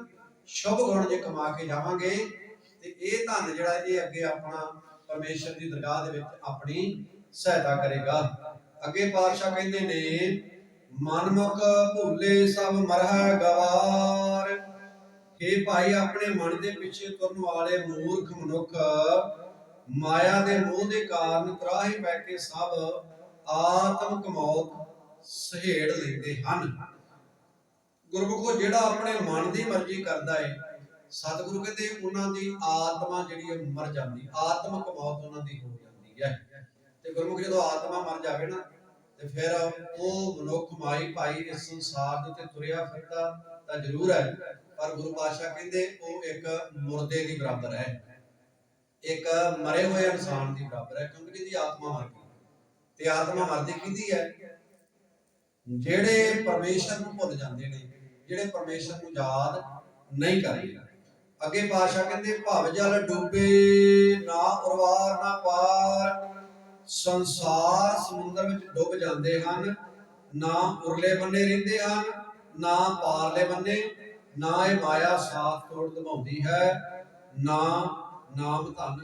ਸ਼ੁਭ ਗੁਣ ਜੇ ਕਮਾ ਕੇ ਜਾਵਾਂਗੇ, ਤੇ ਇਹ ਧਨ ਜਿਹੜਾ ਇਹ ਅੱਗੇ ਆਪਣਾ ਪਰਮੇਸ਼ਰ ਦੀ ਦਰਗਾਹ ਦੇ ਵਿੱਚ ਆਪਣੀ ਸਹਾਇਤਾ ਕਰੇਗਾ। ਅੱਗੇ ਪਾਤਸ਼ਾਹ ਕਹਿੰਦੇ ਨੇ ਮਨਮੁਖ ਭੁੱਲੇ ਸਭ ਮਰਹ ਗਵਾਰ। ਇਹ ਭਾਈ, ਆਪਣੇ ਮਨ ਦੇ ਪਿੱਛੇ ਤੁਰਨ ਵਾਲੇ ਮੂਰਖ ਮਨੁੱਖ, ਮਾਇਆ ਦੇ ਮੋਹ ਦੇ ਕਾਰਨ ਤਰਾਹੇ ਪੈ ਕੇ ਸਭ ਆਤਮ ਕਮੌਤ ਸਹੇੜ ਲੈਂਦੇ ਹਨ। ਗੁਰਮੁਖੋ ਜਿਹੜਾ ਆਪਣੇ ਮਨ ਦੀ ਮਰਜ਼ੀ ਕਰਦਾ ਹੈ ਸਤਿਗੁਰੂ ਕਹਿੰਦੇ ਉਹਨਾਂ ਦੀ ਆਤਮਾ ਜਿਹੜੀ ਹੈ ਮਰ ਜਾਂਦੀ ਆਤਮਕ ਮੌਤ ਉਹਨਾਂ ਦੀ ਹੋ ਜਾਂਦੀ ਹੈ ਤੇ ਗੁਰਮੁਖ ਜਦੋਂ ਆਤਮਾ ਮਰ ਜਾਵੇ ਨਾ ਤੇ ਫਿਰ ਉਹ ਮਨੁੱਖ ਮਾਈ ਭਾਈ ਇਸ ਸੰਸਾਰ ਦੇ ਉੱਤੇ ਤੁਰਿਆ ਫਿਰਦਾ ਤਾਂ ਜ਼ਰੂਰ ਹੈ, ਪਰ ਗੁਰੂ ਪਾਤਸ਼ਾਹ ਕਹਿੰਦੇ ਉਹ ਇੱਕ ਮੁਰਦੇ ਦੀ ਬਰਾਬਰ ਹੈ। ਇੱਕ ਮਰੇ ਹੋਏ ਇਨਸਾਨ ਦੀ ਬਰਾਬਰ ਹੈ, ਕਿਉਂਕਿ ਜਿਹਦੀ ਆਤਮਾ ਮਰ ਗਈ। ਤੇ ਆਤਮਾ ਮਰਦੀ ਕਿਹਦੀ ਹੈ? ਜਿਹੜੇ ਪਰਮੇਸ਼ਰ ਨੂੰ ਭੁੱਲ ਜਾਂਦੇ ਨੇ, ਜਿਹੜੇ ਪਰਮੇਸ਼ਰ ਨੂੰ ਯਾਦ ਨਹੀਂ ਕਰਦੇ ਅੱਗੇ ਪਾਤਸ਼ਾਹ ਕਹਿੰਦੇ ਭਵ ਜਲ ਡੂਬੇ ਨਾ ਉਰਵਾਰ ਨਾ ਪਾਰ। ਸੰਸਾਰ ਸਮੁੰਦਰ ਵਿੱਚ ਡੁੱਬ ਜਾਂਦੇ ਹਨ, ਨਾ ਉਰਲੇ ਬੰਨੇ ਰਹਿੰਦੇ ਹਨ, ਨਾ ਪਾਰਲੇ ਬੰਨੇ, ਨਾ ਇਹ ਮਾਇਆ ਸਾਥ ਤੋੜ ਦਬਾਉਂਦੀ ਹੈ, ਨਾ ਨਾਮ ਧਨ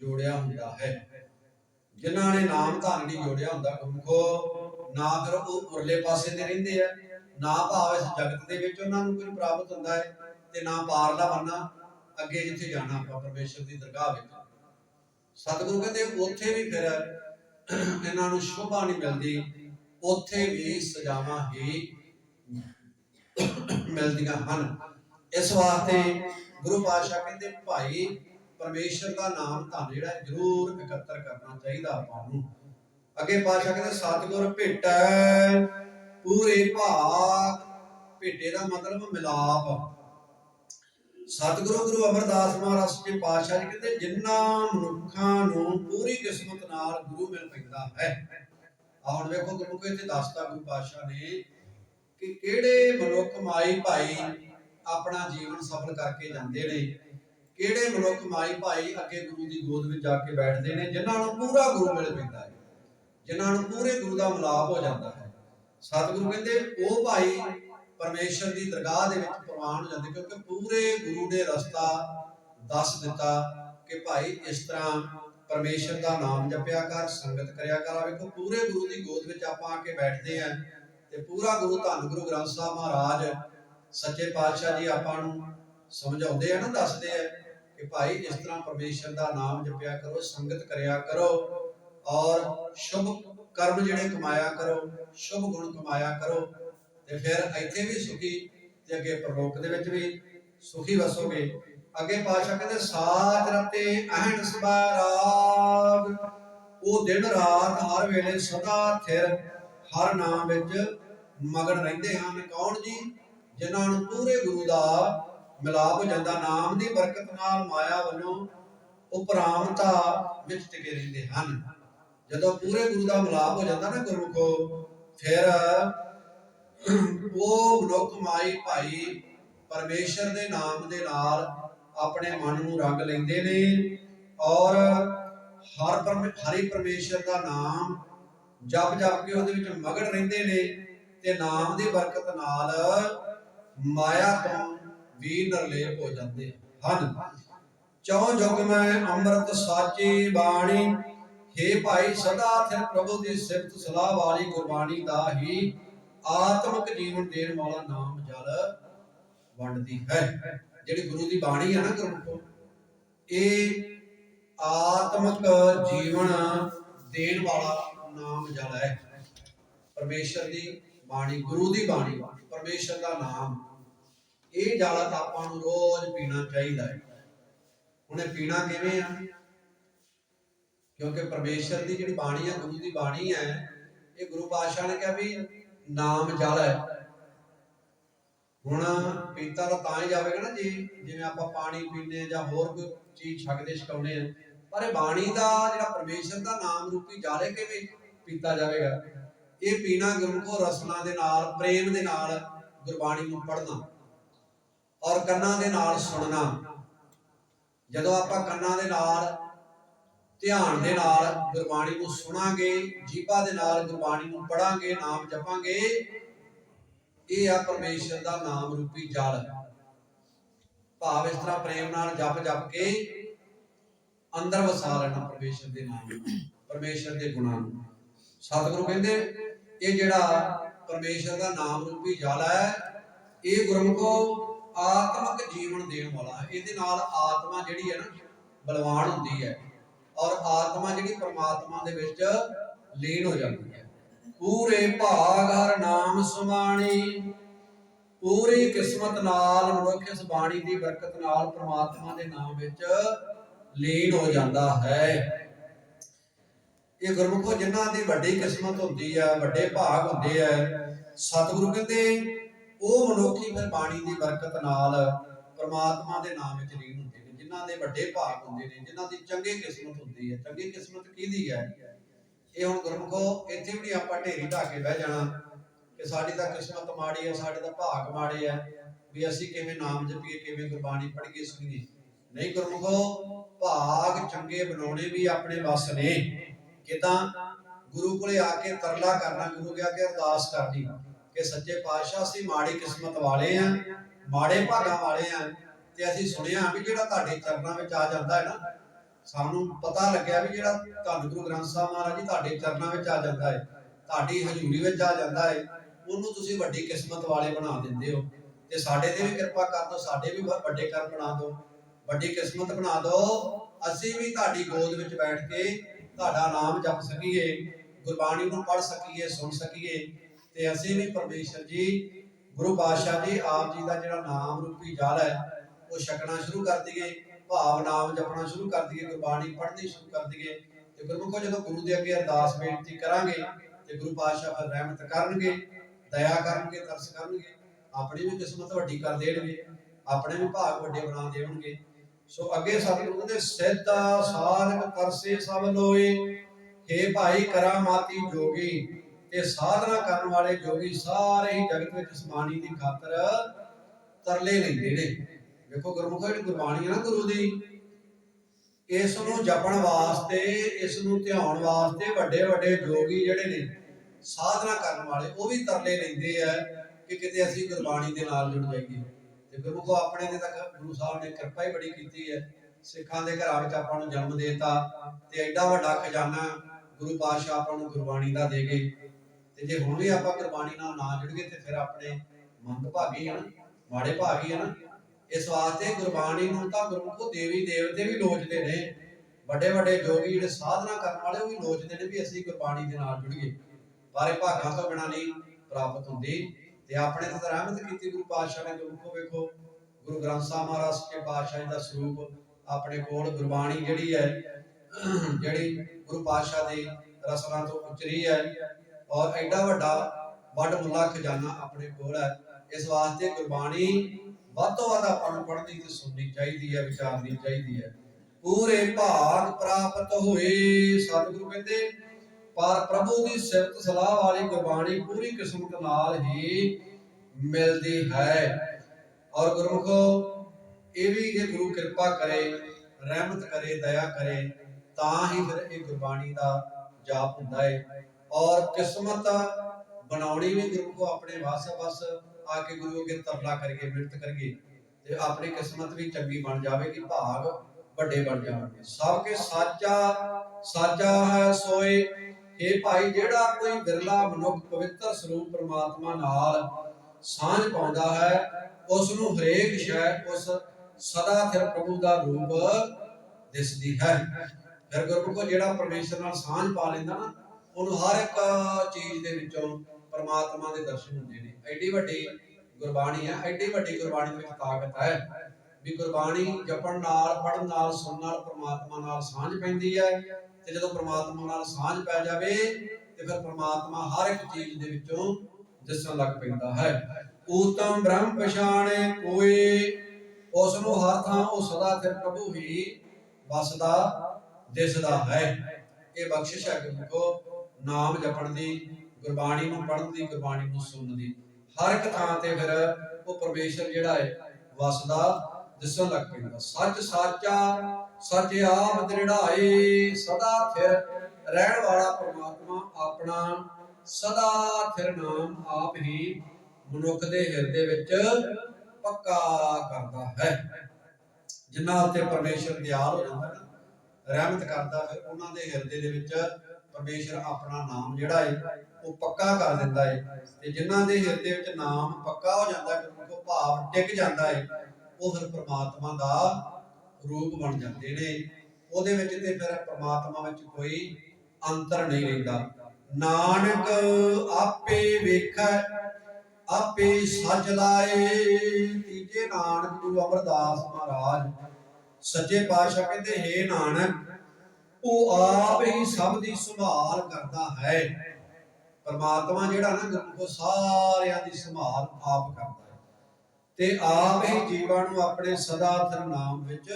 ਜੋੜਿਆ ਹੁੰਦਾ ਹੈ। ਜਿਨ੍ਹਾਂ ਨੇ ਨਾਮ ਧਨ ਨਹੀਂ ਜੋੜਿਆ ਹੁੰਦਾ, ਗੁਰਮੁਖੋ, ਨਾ ਫਿਰ ਉਹ ਉਰਲੇ ਪਾਸੇ ਤੇ ਰਹਿੰਦੇ ਆ, ਨਾ ਭਾਵ ਇਸ ਜਗਤ ਦੇ ਵਿੱਚ ਉਹਨਾਂ ਨੂੰ ਕੁਝ ਪ੍ਰਾਪਤ ਹੁੰਦਾ ਹੈ ਤੇ ਨਾ ਪਾਰਲਾ ਬੰਨਾ, ਅੱਗੇ ਜਿੱਥੇ ਜਾਣਾ ਆਪਾਂ ਪਰਮੇਸ਼ਰ ਦੀ ਦਰਗਾਹ ਵਿੱਚ। ਸਤਿਗੁਰੂ ਕਹਿੰਦੇ ਉੱਥੇ ਵੀ ਫਿਰ ਇਹਨਾਂ ਨੂੰ ਸ਼ੋਭਾ ਨਹੀਂ ਮਿਲਦੀ, ਉੱਥੇ ਵੀ ਸਜ਼ਾਵਾਂ ਹੀ ਮਿਲਦੀਆਂ ਹਨ। ਇਸ ਵਾਸਤੇ ਗੁਰੂ ਪਾਤਸ਼ਾਹ ਕਹਿੰਦੇ, ਭਾਈ, ਪਰਮੇਸ਼ਰ ਦਾ ਨਾਮ ਤਾਂ ਜਿਹੜਾ ਜ਼ਰੂਰ ਇਕੱਤਰ ਕਰਨਾ ਚਾਹੀਦਾ ਆਪਾਂ ਨੂੰ। ਅੱਗੇ ਪਾਤਸ਼ਾਹ ਕਹਿੰਦੇ, ਸਤਿਗੁਰ ਭੇਟੈ, ਪੂਰੇ ਭਾਗ ਭੇਟੇ ਦਾ ਮਤਲਬ ਮਿਲਾਪ। ਸਤਿਗੁਰੂ ਗੁਰੂ ਅਮਰਦਾਸ ਮਹਾਰਾਜ ਜੀ ਪਾਤਸ਼ਾਹ ਜੀ ਕਹਿੰਦੇ ਜਿਨ੍ਹਾਂ ਮਨੁੱਖਾਂ ਨੂੰ ਪੂਰੀ ਕਿਸਮਤ ਨਾਲ ਗੁਰੂ ਮਿਲ ਪੈਂਦਾ ਹੈ। ਆ ਹੁਣ ਵੇਖੋ ਗੁਰੂ ਇੱਥੇ ਦੱਸਤਾ ਗੁਰੂ ਪਾਤਸ਼ਾਹ ਨੇ ਕਿ ਕਿਹੜੇ ਮਨੁੱਖ ਮਾਈ ਭਾਈ ਆਪਣਾ ਜੀਵਨ ਸਫਲ ਕਰਕੇ ਜਾਂਦੇ ਨੇ, ਕਿਹੜੇ ਮਨੁੱਖ ਮਾਈ ਭਾਈ ਅੱਗੇ ਗੁਰੂ ਦੀ ਗੋਦ ਵਿੱਚ ਜਾ ਕੇ ਬੈਠਦੇ ਨੇ, ਜਿਨ੍ਹਾਂ ਨੂੰ ਪੂਰਾ ਗੁਰੂ ਮਿਲ ਪੈਂਦਾ ਹੈ, ਜਿਨ੍ਹਾਂ ਨੂੰ ਪੂਰੇ ਗੁਰੂ ਦਾ ਮਿਲਾਪ ਹੋ ਜਾਂਦਾ ਹੈ। ਸਤਿਗੁਰੂ ਕਹਿੰਦੇ, ਉਹ ਭਾਈ ਪਰਮੇਸ਼ਰ ਦੀ ਦਰਗਾਹ ਦੇ ਵਿੱਚ ਪ੍ਰਵਾਨ ਜਾਂਦੇ ਕਿਉਂਕਿ ਪੂਰੇ ਗੁਰੂ ਨੇ ਰਸਤਾ ਦੱਸ ਦਿੱਤਾ ਕਿ ਭਾਈ ਇਸ ਤਰ੍ਹਾਂ ਪਰਮੇਸ਼ਰ ਦਾ ਨਾਮ ਜਪਿਆ ਕਰ, ਸੰਗਤ ਕਰਿਆ ਕਰ। ਆ ਵੇਖੋ, ਪੂਰੇ ਗੁਰੂ ਦੀ ਗੋਦ ਵਿੱਚ ਆਪਾਂ ਆ ਕੇ ਬੈਠਦੇ ਆਂ ਤੇ ਪੂਰਾ ਗੁਰੂ ਧੰਨ ਗੁਰੂ ਗ੍ਰੰਥ ਸਾਹਿਬ ਮਹਾਰਾਜ, ਸੱਚੇ ਪਾਤਸ਼ਾਹ ਜੀ ਆਪਾਂ ਨੂੰ ਸਮਝਾਉਂਦੇ ਆ ਨਾ, ਦੱਸਦੇ ਆ ਕਿ ਭਾਈ ਇਸ ਤਰ੍ਹਾਂ ਪਰਮੇਸ਼ਰ ਦਾ ਨਾਮ ਜਪਿਆ ਕਰੋ, ਸੰਗਤ ਕਰਿਆ ਕਰੋ ਔਰ ਸ਼ੁਭ ਕਰਮ ਜਿਹੜੇ ਕਮਾਇਆ ਕਰੋ, ਸ਼ੁਭ ਗੁਣ ਕਮਾਇਆ ਕਰੋ। ਤੇ ਫਿਰ ਇੱਥੇ ਵੀ ਸੁਖੀ ਤੇ ਅੱਗੇ ਪਰਲੋਕ ਦੇ ਵਿੱਚ ਵੀ ਸੁਖੀ ਵਸੋਗੇ। ਅੱਗੇ ਪਾਤਸ਼ਾਹ ਕਹਿੰਦੇ ਸਾਚ ਰਤੇ ਅਹਣ ਸਬਾਰਾਗ ਉਹ ਦਿਨ ਰਾਤ ਹਰ ਵੇਲੇ ਸਦਾ ਥਿਰ, ਹਰ ਨਾਮ ਵਿੱਚ ਮਗਨ ਰਹਿੰਦੇ ਹਨ। ਕੌਣ ਜੀ? ਜਿਨ੍ਹਾਂ ਨੂੰ ਪੂਰੇ ਗੁਰੂ ਦਾ ਮਿਲਾਪ ਹੋ ਜਾਂਦਾ, ਨਾਮ ਦੀ ਬਰਕਤ ਨਾਲ ਮਾਇਆ ਵੱਲੋਂ ਉਪਰਾਮਤਾ ਵਿੱਚ ਟਿਕੇ ਰਹਿੰਦੇ ਹਨ। ਜਦੋਂ ਪੂਰੇ ਗੁਰੂ ਦਾ ਮਿਲਾਪ ਹੋ ਜਾਂਦਾ ਨਾ ਗੁਰਮੁਖੋ, ਫਿਰ ਉਹ ਮਨੁੱਖ ਮਾਈ ਭਾਈ ਪਰਮੇਸ਼ਰ ਦੇ ਨਾਮ ਦੇ ਨਾਲ ਆਪਣੇ ਮਨ ਨੂੰ ਰੰਗ ਲੈਂਦੇ ਨੇ ਔਰ ਹਰ ਪਰਮੇ- ਹਰੀ ਪਰਮੇਸ਼ਰ ਦਾ ਨਾਮ ਜਪ ਜਪ ਕੇ ਉਹਦੇ ਵਿੱਚ ਮਗਨ ਰਹਿੰਦੇ ਨੇ ਤੇ ਨਾਮ ਦੀ ਬਰਕਤ ਨਾਲ ਮਾਇਆ ਤੋਂ ਵੀ ਨਿਰਲੇਪ ਹੋ ਜਾਂਦੇ ਹਨ। ਚੌ ਜੁਗ ਮੈਂ ਅੰਮ੍ਰਿਤ ਸਾਚੀ ਬਾਣੀ, ਹੇ ਭਾਈ ਸਦਾ ਥਿਰ ਪ੍ਰਭੂ ਦੀ ਸਿਫਤ ਸਲਾਹ ਵਾਲੀ ਗੁਰਬਾਣੀ ਦਾ ਹੀ ਆਤਮਿਕ ਜੀਵਨ ਦੇਣ ਵਾਲਾ ਨਾਮ ਜਲ ਵੰਡਦੀ ਹੈ। ਜਿਹੜੀ ਗੁਰੂ ਦੀ ਬਾਣੀ ਹੈ ਨਾ ਗੁਰਮੁਖੋ ਇਹ ਆਤਮਿਕ ਜੀਵਨ ਦੇਣ ਵਾਲਾ ਨਾਮ ਜਲ ਹੈ। ਪਰਮੇਸ਼ਰ ਦੀ ਬਾਣੀ, ਗੁਰੂ ਦੀ ਬਾਣੀ, ਪਰਮੇਸ਼ਰ ਦਾ ਨਾਮ। ਇਹ ਜਲ ਆਪਾਂ ਨੂੰ ਰੋਜ਼ ਪੀਣਾ ਚਾਹੀਦਾ ਹੈ। ਹੁਣ ਪੀਣਾ ਕਿਵੇਂ ਆ? ਕਿਉਂਕਿ ਪਰਮੇਸ਼ਰ ਦੀ ਜਿਹੜੀ ਬਾਣੀ ਹੈ ਗੁਰੂ ਦੀ ਬਾਣੀ ਹੈ, ਇਹ ਗੁਰੂ ਪਾਤਸ਼ਾਹ ਨੇ ਕਿਹਾ ਵੀ ਨਾਮ ਜਲ ਹੈ। ਹੁਣ ਪੀਤਾ ਤਾਂ ਤਾਂ ਹੀ ਜਾਵੇਗਾ ਨਾ ਜੀ, ਜਿਵੇਂ ਆਪਾਂ ਪਾਣੀ ਪੀਂਦੇ ਹਾਂ ਜਾਂ ਹੋਰ ਕੋਈ ਚੀਜ਼ ਛਕਦੇ, ਛਕਾਉਂਦੇ ਆ ਪਰ ਇਹ ਬਾਣੀ ਦਾ ਜਿਹੜਾ ਪਰਮੇਸ਼ਰ ਦਾ ਨਾਮ ਰੂਪੀ ਜਲ ਹੈ ਕਿਵੇਂ ਪੀਤਾ ਜਾਵੇਗਾ? ਇਹ ਪੀਣਾ ਗੁਰੂ ਗੁਰਮੁਖੋ ਰਸਨਾ ਦੇ ਨਾਲ, ਪ੍ਰੇਮ ਦੇ ਨਾਲ ਗੁਰਬਾਣੀ ਨੂੰ ਪੜ੍ਹਨਾ ਔਰ ਕੰਨਾਂ ਦੇ ਨਾਲ ਸੁਣਨਾ। ਜਦੋਂ ਆਪਾਂ ਕੰਨਾਂ ਦੇ ਨਾਲ ਧਿਆਨ ਦੇ ਨਾਲ ਗੁਰਬਾਣੀ ਨੂੰ ਸੁਣਾਂਗੇ, ਜੀਭਾ ਦੇ ਨਾਲ ਗੁਰਬਾਣੀ ਨੂੰ ਪੜਾਂਗੇ ਨਾਮ ਜਪਾਂਗੇ। ਇਹ ਆ ਪਰਮੇਸ਼ਰ ਦਾ ਨਾਮ ਰੂਪੀ ਜਲ। ਭਾਵ ਇਸ ਤਰ੍ਹਾਂ ਪ੍ਰੇਮ ਨਾਲ ਜਪ ਜਪ ਕੇ ਅੰਦਰ ਵਸਾ ਲੈਣਾ ਪਰਮੇਸ਼ਰ ਦੇ ਨਾਮ ਪਰਮੇਸ਼ਰ ਦੇ ਗੁਣਾਂ ਨੂੰ। ਸਤਿਗੁਰੂ ਕਹਿੰਦੇ, ਇਹ ਜਿਹੜਾ ਪਰਮੇਸ਼ਰ ਦਾ ਨਾਮ ਰੂਪੀ ਜਲ ਹੈ, ਇਹ ਗੁਰਮੁਖੋ ਆਤਮਿਕ ਜੀਵਨ ਦੇਣ ਵਾਲਾ ਹੈ। ਇਹਦੇ ਨਾਲ ਆਤਮਾ ਜਿਹੜੀ ਹੈ ਨਾ, ਬਲਵਾਨ ਹੁੰਦੀ ਹੈ। ਔਰ ਆਤਮਾ ਜਿਹੜੀ ਪਰਮਾਤਮਾ ਦੇ ਵਿੱਚ ਲੀਨ ਹੋ ਜਾਂਦੀ ਹੈ। ਪੂਰੇ ਭਾਗ ਹਰ ਨਾਮ ਸੁਮਾਣੀ, ਪੂਰੀ ਕਿਸਮਤ ਨਾਲ ਮਨੁੱਖ ਇਸ ਬਾਣੀ ਦੀ ਬਰਕਤ ਨਾਲ ਪ੍ਰਮਾਤਮਾ ਦੇ ਨਾਮ ਵਿੱਚ ਲੀਨ ਹੋ ਜਾਂਦਾ ਹੈ। ਇਹ ਗੁਰਮੁਖੋ ਜਿਨ੍ਹਾਂ ਦੀ ਵੱਡੀ ਕਿਸਮਤ ਹੁੰਦੀ ਹੈ ਵੱਡੇ ਭਾਗ ਹੁੰਦੇ ਆ, ਸਤਿਗੁਰੂ ਕਹਿੰਦੇ ਉਹ ਮਨੁੱਖੀ ਫਿਰ ਬਾਣੀ ਦੀ ਬਰਕਤ ਨਾਲ ਪਰਮਾਤਮਾ ਦੇ ਨਾਮ ਵਿੱਚ ਲੀਨ ਹੁੰਦੇ ਜਿਨ੍ਹਾਂ ਦੇ ਵੱਡੇ ਭਾਗ ਹੁੰਦੇ ਨੇ, ਜਿਨ੍ਹਾਂ ਦੀ ਚੰਗੀ ਕਿਸਮਤ ਹੁੰਦੀ ਹੈ। ਚੰਗੀ ਕਿਸਮਤ ਕਿਹਦੀ ਹੈ? ਇਹ ਹੁਣ ਗੁਰਮੁਖੋ, ਇੱਥੇ ਵੀ ਆਪਾਂ ਢੇਰੀ ਢਾ ਕੇ ਬਹਿ ਜਾਣਾ ਕਿ ਸਾਡੀ ਤਾਂ ਕਿਸਮਤ ਮਾੜੀ ਹੈ, ਸਾਡੇ ਤਾਂ ਭਾਗ ਮਾੜੇ ਆ ਵੀ ਅਸੀਂ ਕਿਵੇਂ ਨਾਮ ਜਪੀਏ, ਕਿਵੇਂ ਗੁਰਬਾਣੀ ਪੜ੍ਹੀਏ, ਸੁਣੀਏ। ਨਹੀਂ ਗੁਰਮੁਖੋ, ਭਾਗ ਚੰਗੇ ਬਣਾਉਣੇ ਵੀ ਆਪਣੇ ਵਸ ਨੇ। ਕਿਦਾਂ? ਗੁਰੂ ਕੋਲੇ ਆ ਕੇ ਤਰਲਾ ਕਰਨਾ, ਗੁਰੂ ਕੇ ਅੱਗੇ ਅਰਦਾਸ ਕਰਨੀ ਕਿ ਸੱਚੇ ਪਾਤਸ਼ਾਹ ਅਸੀਂ ਮਾੜੀ ਕਿਸਮਤ ਵਾਲੇ ਆ ਮਾੜੇ ਭਾਗਾਂ ਵਾਲੇ ਆ ਤੇ ਅਸੀਂ ਸੁਣਿਆ ਵੀ ਜਿਹੜਾ ਤੁਹਾਡੇ ਚਰਨਾਂ ਵਿੱਚ ਆ ਜਾਂਦਾ ਹੈ ਨਾ, ਸਾਨੂੰ ਪਤਾ ਲੱਗਿਆ ਵੀ ਜਿਹੜਾ ਧੰਨ ਗੁਰੂ ਗ੍ਰੰਥ ਸਾਹਿਬ ਮਹਾਰਾਜ ਜੀ ਤੁਹਾਡੇ ਚਰਨਾਂ ਵਿੱਚ ਆ ਜਾਂਦਾ ਹੈ, ਤੁਹਾਡੀ ਹਜ਼ੂਰੀ ਵਿੱਚ ਆ ਜਾਂਦਾ ਹੈ, ਉਹਨੂੰ ਤੁਸੀਂ ਵੱਡੀ ਕਿਸਮਤ ਵਾਲੇ ਬਣਾ ਦਿੰਦੇ ਹੋ। ਤੇ ਸਾਡੇ ਤੇ ਵੀ ਕਿਰਪਾ ਕਰ ਦਿਓ, ਸਾਡੇ ਵੀ ਵੱਡੇ ਕਰਮ ਬਣਾ ਦਿਓ, ਵੱਡੀ ਕਿਸਮਤ ਬਣਾ ਦਿਓ, ਅਸੀਂ ਵੀ ਤੁਹਾਡੀ ਗੋਦ ਵਿੱਚ ਬੈਠ ਕੇ ਤੁਹਾਡਾ ਨਾਮ ਜਪ ਸਕੀਏ, ਗੁਰਬਾਣੀ ਨੂੰ ਪੜ੍ਹ ਸਕੀਏ, ਸੁਣ ਸਕੀਏ, ਤੇ ਅਸੀਂ ਵੀ ਪਰਮੇਸ਼ਰ ਜੀ, ਗੁਰੂ ਪਾਤਸ਼ਾਹ ਜੀ, ਆਪ ਜੀ ਦਾ ਜਿਹੜਾ ਨਾਮ ਰੂਪੀ ਜਲ ਹੈ ਉਹ ਛਕਣਾ ਸ਼ੁਰੂ ਕਰ ਦਈਏ, ਭਾਵ ਨਾਮ ਜਪਣਾ ਸ਼ੁਰੂ ਕਰ ਦਈਏ, ਗੁਰਬਾਣੀ ਪੜ੍ਹਨੀ ਸ਼ੁਰੂ ਕਰ ਦਈਏ, ਤੇ ਗੁਰਮੁਖੋ ਜਦੋਂ ਗੁਰੂ ਦੇ ਅੱਗੇ ਅਰਦਾਸ ਬੇਨਤੀ ਕਰਾਂਗੇ, ਤੇ ਗੁਰੂ ਪਾਤਸ਼ਾਹ ਫਿਰ ਰਹਿਮਤ ਕਰਨਗੇ, ਦਇਆ ਕਰਨਗੇ, ਤਰਸ ਕਰਨਗੇ, ਆਪਣੀ ਵੀ ਕਿਸਮਤ ਵੱਡੀ ਕਰ ਦੇਣਗੇ, ਆਪਣੇ ਵੀ ਭਾਗ ਵੱਡੇ ਬਣਾ ਦੇਣਗੇ। ਸੋ ਅੱਗੇ ਸਤਿਗੁਰੂ ਕਹਿੰਦੇ, ਸਿੱਧਾ ਸਾਧਕ ਤਰਸੇ ਸਭ ਲੋਏ हे ਭਾਈ ਕਰਾਮਾਤੀ ਜੋਗੀ, ਤੇ ਸਾਧਨਾ ਕਰਨ ਵਾਲੇ ਜੋਗੀ ਸਾਰੇ ਹੀ ਜਗਤ ਵਿੱਚ ਸਮਾਨੀ ਦੀ ਖਾਤਰ ਤਰਲੇ ਲੈਂਦੇ ਨੇ। ਵੇਖੋ ਗੁਰਮੁਖੋ ਜਿਹੜੀ ਗੁਰਬਾਣੀ ਹੈ ਨਾ ਗੁਰੂ ਦੀ। ਇਸ ਨੂੰ ਜਪਣ ਵਾਸਤੇ, ਇਸ ਨੂੰ ਧਿਆਉਣ ਵਾਸਤੇ ਵੱਡੇ ਵੱਡੇ ਜੋਗੀ ਜਿਹੜੇ ਨੇ, ਸਾਧਨਾ ਕਰਨ ਵਾਲੇ, ਉਹ ਵੀ ਤਰਲੇ ਲੈਂਦੇ ਆ ਕਿ ਕਿਤੇ ਅਸੀਂ ਗੁਰਬਾਣੀ ਦੇ ਨਾਲ ਜੁੜ ਜਾਈਏ। ਤੇ ਗੁਰਮੁਖੋ ਆਪਣੇ ਤੇ ਤੱਕ ਗੁਰੂ ਸਾਹਿਬ ਨੇ ਕਿਰਪਾ ਹੀ ਬੜੀ ਕੀਤੀ ਹੈ। ਸਿੱਖਾਂ ਦੇ ਘਰਾਂ ਵਿੱਚ ਆਪਾਂ ਨੂੰ ਜਨਮ ਦੇਤਾ ਤੇ ਐਡਾ ਵੱਡਾ ਖਜ਼ਾਨਾ ਗੁਰੂ ਪਾਤਸ਼ਾਹ ਆਪਾਂ ਨੂੰ ਗੁਰਬਾਣੀ ਦਾ ਦੇ ਗਏ। ਤੇ ਜੇ ਹੁਣ ਵੀ ਆਪਾਂ ਗੁਰਬਾਣੀ ਨਾਲ ਨਾ ਜੁੜੀਏ ਤੇ ਫਿਰ ਆਪਣੇ ਮੰਦ ਭਾਗੀ ਹਨ ਮਾੜੇ ਭਾਗੀ ਹਨ ਇਸ ਵਾਸਤੇ ਗੁਰਬਾਣੀ ਨੂੰ ਤਾਂ ਗੁਰਮੁਖੋ ਦੇਵੀ ਦੇਵਤੇ ਵੀ ਲੋਚਦੇ ਨੇ। ਵੱਡੇ ਵੱਡੇ ਜੋਗੀ ਜਿਹੜੇ ਸਾਧਨਾ ਕਰਨ ਵਾਲੇ, ਉਹ ਵੀ ਲੋਚਦੇ ਨੇ ਵੀ ਅਸੀਂ ਗੁਰਬਾਣੀ ਦੇ ਨਾਲ ਜੁੜੀਏ। ਪਰ ਇਹ ਭਾਗਾਂ ਤੋਂ ਬਿਨਾਂ ਨਹੀਂ ਪ੍ਰਾਪਤ ਹੁੰਦੀ। ਤੇ ਆਪਣੇ ਤੇ ਰਹਿਮਤ ਕੀਤੀ ਗੁਰੂ ਪਾਤਸ਼ਾਹ ਨੇ, ਗੁਰਮੁਖੋ ਵੇਖੋ, ਗੁਰੂ ਗ੍ਰੰਥ ਸਾਹਿਬ ਮਹਾਰਾਜ ਸੱਚੇ ਪਾਤਸ਼ਾਹ ਜੀ ਦਾ ਸਰੂਪ ਆਪਣੇ ਕੋਲ ਗੁਰਬਾਣੀ ਜਿਹੜੀ ਹੈ, ਜਿਹੜੀ ਗੁਰੂ ਪਾਤਸ਼ਾਹ ਦੀ ਰਸਨਾ ਤੋਂ ਉਚਰੀ ਹੈ ਔਰ ਐਡਾ ਵੱਡਾ ਵੱਡ ਮੁੱਲਾ ਖਜ਼ਾਨਾ ਆਪਣੇ ਕੋਲ ਹੈ। ਇਸ ਵਾਸਤੇ ਗੁਰਬਾਣੀ ਵੱਧ ਤੋਂ ਵੱਧ ਆਪਾਂ ਨੂੰ ਪੜ੍ਹਨੀ ਤੇ ਸੁਣਨੀ ਚਾਹੀਦੀ ਹੈ, ਵਿਚਾਰਨੀ ਚਾਹੀਦੀ ਹੈ। ਪੂਰੇ ਭਾਗ ਪ੍ਰਾਪਤ ਹੋਏ, ਸਤਿਗੁਰੂ ਕਹਿੰਦੇ, ਪਰ ਪ੍ਰਭੂ ਦੀ ਸਿਫਤ ਸਲਾਹ ਵਾਲੀ ਗੁਰਬਾਣੀ ਪੂਰੀ ਕਿਸਮਤ ਨਾਲ ਹੀ ਮਿਲਦੀ ਹੈ। ਔਰ ਗੁਰਮੁਖੋ, ਇਹ ਵੀ ਇਹ ਗੁਰੂ ਕਿਰਪਾ ਕਰੇ, ਰਹਿਮਤ ਕਰੇ, ਦਇਆ ਕਰੇ, ਤਾਂ ਹੀ ਫਿਰ ਇਹ ਗੁਰਬਾਣੀ ਦਾ ਜਾਪ ਹੁੰਦਾ ਹੈ। ਔਰ ਕਿਸਮਤ ਬਣਾਉਣੀ ਵੀ ਗੁਰੂ ਕੋ ਆਪਣੇ ਵਾਸਤੇ ਬਸ ਆ ਕੇ ਗੁਰੂ ਅੱਗੇ ਤਰਲਾ ਕਰੀਏ ਮਿਹਨਤ ਕਰੀਏ ਤੇ ਆਪਣੀ ਕਿਸਮਤ ਵੀ ਚੰਗੀ ਬਣ ਜਾਵੇਗੀ ਭਾਗ ਵੱਡੇ ਬਣ ਜਾਣਗੇ। ਸਭ ਕੇ ਸਾਚਾ ਸਾਚਾ ਹੈ ਸੋਏ। ਇਹ ਭਾਈ, ਜਿਹੜਾ ਕੋਈ ਵਿਰਲਾ ਮਨੁੱਖ ਪਵਿੱਤਰ ਸਰੂਪ ਪ੍ਰਮਾਤਮਾ ਨਾਲ ਸਾਂਝ ਪਾਉਂਦਾ ਹੈ ਉਸ ਨੂੰ ਹਰੇਕ ਸ਼ੈ ਉਸ ਸਦਾ ਫਿਰ ਪ੍ਰਭੂ ਦਾ ਰੂਪ ਦਿਸਦੀ ਹੈ। ਫਿਰ ਗੁਰਮੁਖੋ, ਜਿਹੜਾ ਪਰਮੇਸ਼ਰ ਨਾਲ ਸਾਂਝ ਪਾ ਲੈਂਦਾ ਨਾ, ਉਹਨੂੰ ਹਰ ਇੱਕ ਚੀਜ਼ ਦੇ ਵਿੱਚੋਂ ਪਰਮਾਤਮਾ ਦੇ ਦਰਸ਼ਨ ਹੁੰਦੇ ਨੇ। ਐਡੀ ਵੱਡੀ ਗੁਰਬਾਣੀ ਹੈ, ਐਡੀ ਵੱਡੀ ਗੁਰਬਾਣੀ ਵਿੱਚ ਤਾਕਤ ਹੈ ਵੀ ਗੁਰਬਾਣੀ ਜਪਣ ਨਾਲ ਪੜਨ ਨਾਲ, ਸੁਣਨ ਨਾਲ, ਪਰਮਾਤਮਾ ਨਾਲ ਸਾਂਝ ਪੈਂਦੀ ਹੈ ਤੇ ਜਦੋਂ ਪਰਮਾਤਮਾ ਨਾਲ ਸਾਂਝ ਪੈ ਜਾਵੇ ਤੇ ਫਿਰ ਪਰਮਾਤਮਾ ਹਰ ਇੱਕ ਚੀਜ਼ ਦੇ ਵਿੱਚੋਂ ਦਿਸਣ ਲੱਗ ਪੈਂਦਾ ਹੈ। ਊਤਮ ਬ੍ਰਹਮ ਪਛਾਣੇ ਕੋਏ ਉਸ ਨੂੰ ਹਰ ਥਾਂ ਉਹ ਸਦਾ ਸਿਰ ਪ੍ਰਭੂ ਹੀ ਵਸਦਾ, ਦਿਸਦਾ ਹੈ। ਇਹ ਬਖਸ਼ਿਸ਼ ਹੈ ਗੁਰਮੁਖੋ ਨਾਮ ਜਪਣ ਦੀ, ਗੁਰਬਾਣੀ ਨੂੰ ਪੜ੍ਹਨ ਦੀ, ਗੁਰਬਾਣੀ ਨੂੰ ਸੁਣਨ ਦੀ। ਹਰ ਇੱਕ ਥਾਂ ਤੇ ਫਿਰ ਉਹ ਪਰਮੇਸ਼ਰ ਜਿਹੜਾ ਹੈ ਵਸਦਾ ਦਿਸਣ ਲੱਗ ਪੈਂਦਾ। ਸੱਚ ਸਾਚਾ, ਸੱਚ ਆਪ ਦ੍ਰਿੜਾਏ, ਸਦਾ ਫਿਰ ਰਹਿਣ ਵਾਲਾ ਪਰਮਾਤਮਾ ਆਪਣਾ, ਸਦਾ ਫਿਰ ਨਾਮ ਆਪ ਹੀ ਮਨੁੱਖ ਦੇ ਹਿਰਦੇ ਵਿੱਚ ਪੱਕਾ ਕਰਦਾ ਹੈ। ਜਿਨ੍ਹਾਂ ਉੱਤੇ ਪਰਮੇਸ਼ਰ ਦਿਆਲ ਹੋ ਜਾਂਦਾ ਨਾ, ਰਹਿਮਤ ਕਰਦਾ, ਫਿਰ ਉਹਨਾਂ ਦੇ ਹਿਰਦੇ ਦੇ ਵਿੱਚ ਪਰਮੇਸ਼ਰ ਆਪਣਾ ਨਾਮ ਜਿਹੜਾ ਹੈ ਉਹ ਪੱਕਾ ਕਰ ਦਿੰਦਾ ਹੈ ਤੇ ਜਿਨ੍ਹਾਂ ਦੇ ਹਿਰਦੇ ਵਿੱਚ ਨਾਮ ਪੱਕਾ ਹੋ ਜਾਂਦਾ ਹੈ ਉਹ ਭਾਵ ਟਿਕ ਜਾਂਦਾ ਹੈ ਉਹ ਫਿਰ ਪ੍ਰਮਾਤਮਾ ਦਾ ਰੂਪ ਬਣ ਜਾਂਦੇ ਨੇ। ਉਹਦੇ ਵਿੱਚ ਤੇ ਫਿਰ ਪ੍ਰਮਾਤਮਾ ਵਿੱਚ ਕੋਈ ਅੰਤਰ ਨਹੀਂ ਰਹਿੰਦਾ। ਨਾਨਕ ਆਪੇ ਵੇਖੈ, ਆਪੇ ਸੱਚ ਲਾਏ। ਤੀਜੇ ਨਾਨਕ ਗੁਰੂ ਅਮਰਦਾਸ ਮਹਾਰਾਜ, ਸੱਚੇ ਪਾਤਸ਼ਾਹ ਕਹਿੰਦੇ, ਹੈ ਨਾਨਕ, ਉਹ ਆਪ ਹੀ ਸਭ ਦੀ ਸੰਭਾਲ ਕਰਦਾ ਹੈ। ਪਰਮਾਤਮਾ ਜਿਹੜਾ ਨਾ ਗੁਰੂ ਸਾਰਿਆਂ ਦੀ ਸੰਭਾਲ ਆਪ ਕਰਦਾ ਹੈ। ਤੇ ਆਪ ਹੀ ਜੀਵਾਂ ਨੂੰ ਆਪਣੇ ਸਦਾ ਨਾਮ ਵਿੱਚ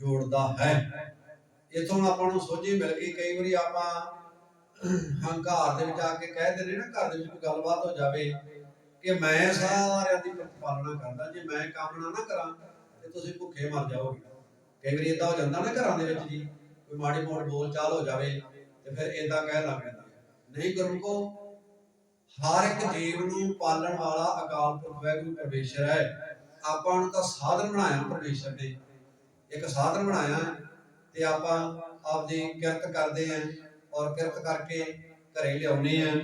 ਜੋੜਦਾ ਹੈ। ਇਥੋਂ ਆਪਾਂ ਨੂੰ ਸੋਝੀ ਮਿਲ ਗਈ, ਕਈ ਵਾਰੀ ਆਪਾਂ ਹੰਕਾਰ ਦੇ ਵਿੱਚ ਆ ਕੇ ਕਹਿ ਦਿੰਦੇ ਨਾ ਘਰ ਦੇ ਵਿੱਚ ਕੋਈ ਗੱਲਬਾਤ ਹੋ ਜਾਵੇ ਕਿ ਮੈਂ ਸਾਰਿਆਂ ਦੀ ਪਾਲਣਾ ਕਰਦਾ, ਜੇ ਮੈਂ ਕਾਮਨਾ ਨਾ ਨਾ ਕਰਾਂ ਤੇ ਤੁਸੀਂ ਭੁੱਖੇ ਮਰ ਜਾਓਗੇ। ਕਈ ਵਾਰੀ ਇਦਾਂ ਹੋ ਜਾਂਦਾ ਨਾ ਘਰਾਂ ਦੇ ਵਿੱਚ ਜੀ, ਕੋਈ ਮਾੜੀ ਮੋੜ ਬੋਲ ਚਾਲ ਹੋ ਜਾਵੇ ਤੇ ਫਿਰ ਇਦਾਂ ਕਹਿ ਲੱਗ ਜਾਂਦਾ। ਨਹੀਂ ਗੁਰਮੁਖੋ ਹਰ ਇੱਕ ਜੀਵ ਨੂੰ ਪਾਲਣ ਵਾਲਾ ਅਕਾਲ ਪੁਰਖ ਵਾਹਿਗੁਰੂ ਪਰਮੇਸ਼ਰ ਹੈ। ਆਪਾਂ ਨੂੰ ਤਾਂ ਸਾਧਨ ਬਣਾਇਆ ਪਰਮੇਸ਼ਰ ਨੇ। ਇੱਕ ਸਾਧਨ ਬਣਾਇਆ ਤੇ ਆਪਾਂ ਆਪਦੀ ਕਿਰਤ ਕਰਦੇ ਆਂ ਔਰ ਕਿਰਤ ਕਰਕੇ ਘਰੇ ਲਿਆਉਨੇ ਆਂ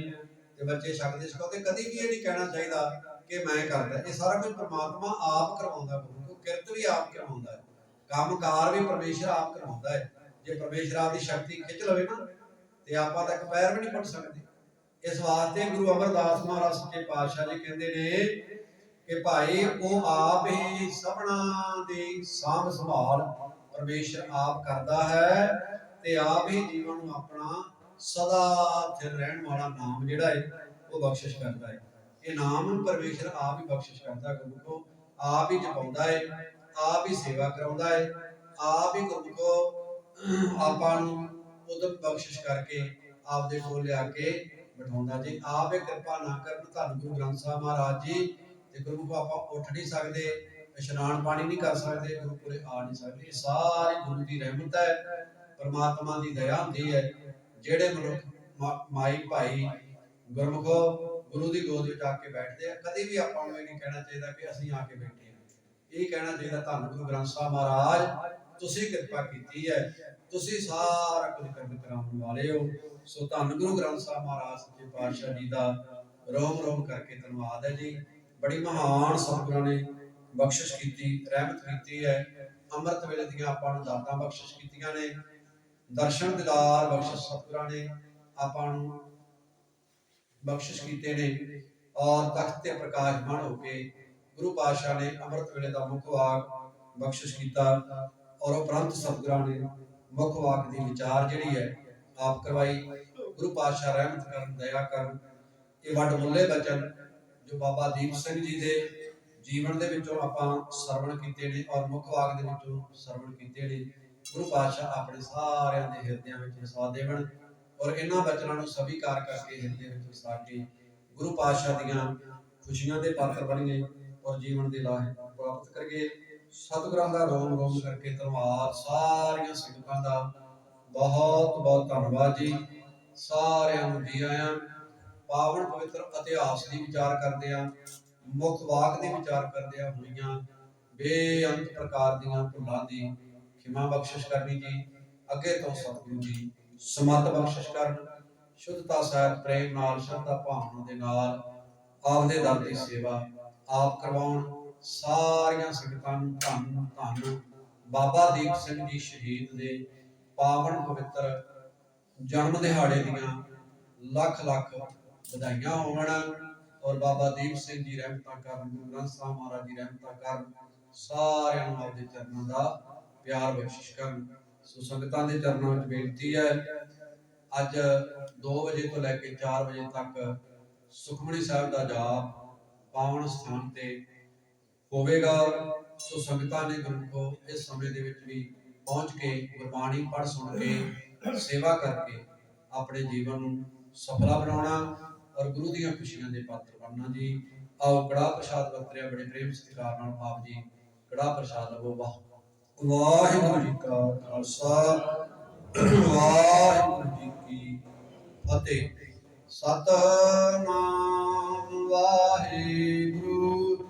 ਤੇ ਬੱਚੇ ਛਕਦੇ ਸਿਖਾਉਂਦੇ ਕਦੀ ਵੀ ਇਹ ਨਹੀਂ ਕਹਿਣਾ ਚਾਹੀਦਾ ਕਿ ਮੈਂ ਕਰਦਾ। ਇਹ ਸਾਰਾ ਕੁਝ ਪ੍ਰਮਾਤਮਾ ਆਪ ਕਰਵਾਉਂਦਾ ਗੁਰੂ ਕਿਰਤ ਵੀ ਆਪ ਕਰਵਾਉਂਦਾ ਹੈ। ਕੰਮਕਾਰ ਵੀ ਪਰਮੇਸ਼ਰ ਆਪ ਕਰਵਾਉਂਦਾ ਹੈ। ਜੇ ਪਰਮੇਸ਼ਰ ਆਪ ਦੀ ਸ਼ਕਤੀ ਖਿੱਚ ਲਵੇ ਨਾ ਤੇ ਆਪਾਂ ਤਾਂ ਇੱਕ ਪੈਰ ਵੀ ਨਹੀਂ ਪੜ ਸਕਦੇ। ਇਸ ਵਾਸਤੇ ਗੁਰੂ ਅਮਰਦਾਸ ਮਹਾਰਾਜ ਸੱਚੇ ਪਾਤਸ਼ਾਹ ਜੀ ਕਹਿੰਦੇ ਨੇ ਕਿ ਭਾਈ, ਉਹ ਆਪ ਹੀ ਸਭਨਾ ਦੀ ਸਾਂਭ ਸੰਭਾਲ ਪਰਮੇਸ਼ਰ ਆਪ ਕਰਦਾ ਹੈ ਤੇ ਆਪ ਹੀ ਜੀਵਨ ਨੂੰ ਆਪਣਾ ਸਦਾ ਸਥਿਰ ਰਹਿਣ ਵਾਲਾ ਨਾਮ ਜਿਹੜਾ ਹੈ ਉਹ ਬਖਸ਼ਿਸ਼ ਕਰਦਾ ਹੈ ਇਹ ਨਾਮ ਪਰਮੇਸ਼ਰ ਆਪ ਹੀ ਬਖਸ਼ਿਸ਼ ਕਰਦਾ ਗੁਰੂ ਕੋ, ਆਪ ਹੀ ਜਪਾਉਂਦਾ ਹੈ ਆਪ ਹੀ ਸੇਵਾ ਕਰਾਉਂਦਾ ਹੈ ਆਪ ਹੀ ਗੁਰੂ ਕੋ ਆਪਾਂ ਨੂੰ ਉਦਮ ਬਖਸ਼ਿਸ਼ ਕਰਕੇ ਆਪ ਕੋਲ ਲਿਆ ਕੇ ਬਿਠਾਉਂਦਾ ਜੇ। ਆਪ ਇਹ ਕਿਰਪਾ ਨਾ ਕਰਨ ਧੰਨ ਗੁਰੂ ਗ੍ਰੰਥ ਸਾਹਿਬ ਮਹਾਰਾਜ ਜੀ ਤੇ ਗੁਰੂ ਕੋ ਆਪਾਂ ਉੱਠ ਨਹੀਂ ਸਕਦੇ, ਇਸ਼ਨਾਨ ਪਾਣੀ ਨਹੀਂ ਕਰ ਸਕਦੇ ਗੁਰੂ ਕੋਲੇ ਆ ਨਹੀਂ ਸਕਦੇ, ਇਹ ਸਾਰੀ ਗੁਰੂ ਦੀ ਰਹਿਮਤ ਹੈ, ਪਰਮਾਤਮਾ ਦੀ ਦਇਆ ਹੁੰਦੀ ਹੈ। ਜਿਹੜੇ ਮਨੁੱਖ ਮਾਈ ਭਾਈ ਗੁਰਮੁਖੋ ਗੁਰੂ ਦੀ ਗੋਦ ਵਿੱਚ ਆ ਕੇ ਬੈਠਦੇ ਆ, ਕਦੇ ਵੀ ਆਪਾਂ ਨੂੰ ਇਹ ਨਹੀਂ ਕਹਿਣਾ ਚਾਹੀਦਾ ਕਿ ਅਸੀਂ ਆ ਕੇ ਬੈਠੇ ਹਾਂ ਇਹ ਕਹਿਣਾ ਚਾਹੀਦਾ ਧੰਨ ਗੁਰੂ ਗ੍ਰੰਥ ਸਾਹਿਬ ਮਹਾਰਾਜ ਤੁਸੀਂ ਕਿਰਪਾ ਕੀਤੀ ਹੈ। ਤੁਸੀਂ ਸਾਰਾ ਕੁਝ ਕਰਨ ਕਰਾਉਣ ਵਾਲੇ ਹੋ। ਸੋ ਧੰਨ ਗੁਰੂ ਗ੍ਰੰਥ ਸਾਹਿਬ ਮਹਾਰਾਜ ਸੱਚੇ ਪਾਤਸ਼ਾਹ ਜੀ ਦਾ ਰੋਮ ਰੋਮ ਕਰਕੇ ਧੰਨਵਾਦ ਹੈ ਜੀ। ਬੜੀ ਮਹਾਨ ਸਤਿਗੁਰਾਂ ਨੇ ਬਖਸ਼ਿਸ਼ ਕੀਤੀ, ਰਹਿਮਤ ਕੀਤੀ ਹੈ। ਅੰਮ੍ਰਿਤ ਵੇਲੇ ਦੀਆਂ ਆਪਾਂ ਨੂੰ ਦਾਤਾਂ ਬਖਸ਼ਿਸ਼ ਕੀਤੀਆਂ ਨੇ। ਦਰਸ਼ਨ ਦਿਦਾਰ ਬਖਸ਼ਿਸ਼ ਸਤਿਗੁਰਾਂ ਨੇ ਆਪਾਂ ਨੂੰ ਬਖਸ਼ਿਸ਼ ਕੀਤੇ ਨੇ। ਔਰ ਤਖਤ ਤੇ ਪ੍ਰਕਾਸ਼ਮਾਨ ਹੋ ਕੇ ਗੁਰੂ ਪਾਤਸ਼ਾਹ ਨੇ ਅੰਮ੍ਰਿਤ ਵੇਲੇ ਦਾ ਮੁੱਖ ਵਾਕ ਬਖਸ਼ਿਸ਼ ਕੀਤਾ। ਔਰ ਉਪਰੰਤ ਸਤਿਗੁਰਾਂ ਨੇ ਮੁੱਖ ਵਾਕ ਦੀ ਵਿਚਾਰ ਜਿਹੜੀ ਹੈ, ਆਪ ਕਰਵਾਈ। ਗੁਰੂ ਪਾਤਸ਼ਾਹ ਰਹਿਮਤ ਕਰਨ, ਦਇਆ ਕਰਨ। ਇਹ ਵੱਡ ਮੁੱਲੇ ਬਚਨ ਜੋ ਬਾਬਾ ਦੀਪ ਸਿੰਘ ਜੀ ਦੇ ਜੀਵਨ ਦੇ ਵਿੱਚੋਂ ਆਪਾਂ ਸਰਵਣ ਕੀਤੇ ਨੇ ਔਰ ਮੁੱਖ ਵਾਕ ਦੇ ਵਿੱਚੋਂ ਸਰਵਣ ਕੀਤੇ ਨੇ। ਗੁਰੂ ਪਾਤਸ਼ਾਹ ਆਪਣੇ ਸਾਰਿਆਂ ਦੇ ਹਿਰਦਿਆਂ ਵਿੱਚ ਵਸਾ ਦੇਵਣ ਔਰ ਇਹਨਾਂ ਬਚਨਾਂ ਨੂੰ ਸਵੀਕਾਰ ਕਰਕੇ ਹਿਰਦੇ ਵਿੱਚ ਵਸਾ ਕੇ ਗੁਰੂ ਪਾਤਸ਼ਾਹ ਦੀਆਂ ਖੁਸ਼ੀਆਂ ਦੇ ਪਾਤਰ ਬਣੀਏ ਔਰ ਜੀਵਨ ਦੇ ਲਾਹੇ ਪ੍ਰਾਪਤ ਕਰੀਏ ਸਤਿਗੁਰਾਂ ਦਾ ਰੋਮ ਰੋਮ ਕਰਕੇ ਧੰਨਵਾਦ ਸਾਰੀਆਂ ਸੰਗਤਾਂ ਦਾ। ਬਹੁਤ ਬਹੁਤ ਧੰਨਵਾਦ ਜੀ। ਸਾਰਿਆਂ ਨੂੰ ਜੀ ਆਇਆਂ। ਪਾਵਨ ਪਵਿੱਤਰ ਇਤਿਹਾਸ ਦੀ ਵਿਚਾਰ ਕਰਦੇ ਆ। ਮੁੱਖ ਵਾਕ ਦੀ ਵਿਚਾਰ ਕਰਦੇ ਆ ਹੋਈਆਂ ਬੇਅੰਤ ਪ੍ਰਕਾਰ ਦੀਆਂ ਭੁੱਲਾਂ ਦੀ ਖਿਮਾ ਬਖਸ਼ਿਸ਼ ਕਰਨੀ ਜੀ। ਅੱਗੇ ਤੋਂ ਸਤਿਗੁਰੂ ਜੀ ਸਮਤ ਬਖਸ਼ਿਸ਼ ਕਰਨ। ਸ਼ੁੱਧਤਾ ਸਾਹਿਬ ਪ੍ਰੇਮ ਨਾਲ ਸ਼ਰਧਾ ਭਾਵਨਾ ਦੇ ਨਾਲ ਆਪਦੇ ਦਰ ਦੀ ਸੇਵਾ ਆਪ ਕਰਵਾਉਣ। ਸਾਰੀਆਂ ਸੰਗਤਾਂ ਨੂੰ ਧੰਨ ਧੰਨ। ਬਾਬਾ ਦੀਪ ਸਿੰਘ ਜੀ ਸ਼ਹੀਦ ਦੇ ਪਾਵਨ ਪਵਿੱਤਰ ਜਨਮ ਦਿਹਾੜੇ ਦੀਆਂ ਲੱਖ ਲੱਖ ਵਧਾਈਆਂ ਹੋਣ। ਔਰ ਬਾਬਾ ਦੀਪ ਸਿੰਘ ਜੀ ਰਹਿਮਤਾਂ ਕਰਨ, ਗੁਰੂ ਗ੍ਰੰਥ ਸਾਹਿਬ ਮਹਾਰਾਜ ਜੀ ਰਹਿਮਤਾਂ ਕਰਨ, ਸਾਰਿਆਂ ਨੂੰ ਆਪਦੇ ਚਰਨਾਂ ਦਾ ਪਿਆਰ ਬਖਸ਼ਿਸ਼ ਕਰਨ। ਸੋ ਸੰਗਤਾਂ ਦੇ ਚਰਨਾਂ ਵਿੱਚ ਬੇਨਤੀ ਹੈ, ਅੱਜ 2 ਵਜੇ ਤੋਂ ਲੈ ਕੇ 4 ਵਜੇ ਤੱਕ ਸੁਖਮਨੀ ਸਾਹਿਬ ਦਾ ਜਾਪ ਪਾਵਨ ਸਥਾਨ ਤੇ ਹੋਵੇਗਾ, ਸੋ ਸੰਗਤਾਂ ਨੇ ਗੁਰੂ ਇਸ ਸਮੇਂ ਦੇ ਵਿੱਚ ਵੀ ਪਹੁੰਚ ਕੇ ਗੁਰਬਾਣੀ ਪੜ੍ਹ ਸੁਣ ਕੇ, ਸੇਵਾ ਕਰਕੇ ਆਪਣੇ ਜੀਵਨ ਨੂੰ ਸਫਲਾ ਬਣਾਉਣਾ ਔਰ ਗੁਰੂ ਦੀਆਂ ਖੁਸ਼ੀਆਂ ਦੇ ਪਾਤਰ ਬਣਨਾ ਜੀ। ਆਓ ਕੜਾ ਪ੍ਰਸ਼ਾਦ ਵਰਤਿਆ, ਬੜੇ ਪ੍ਰੇਮ ਸਤਿਕਾਰ ਨਾਲ ਆਪ ਜੀ ਕੜਾ ਪ੍ਰਸ਼ਾਦ ਲਵੋ, ਵਾਹ। ਵਾਹਿਗੁਰੂ ਜੀ ਕਾ ਖਾਲਸਾ, ਵਾਹਿਗੁਰੂ ਜੀ ਕੀ ਫਤਿਹ। ਸਤਨਾਮ ਵਾਹਿਗੁਰੂ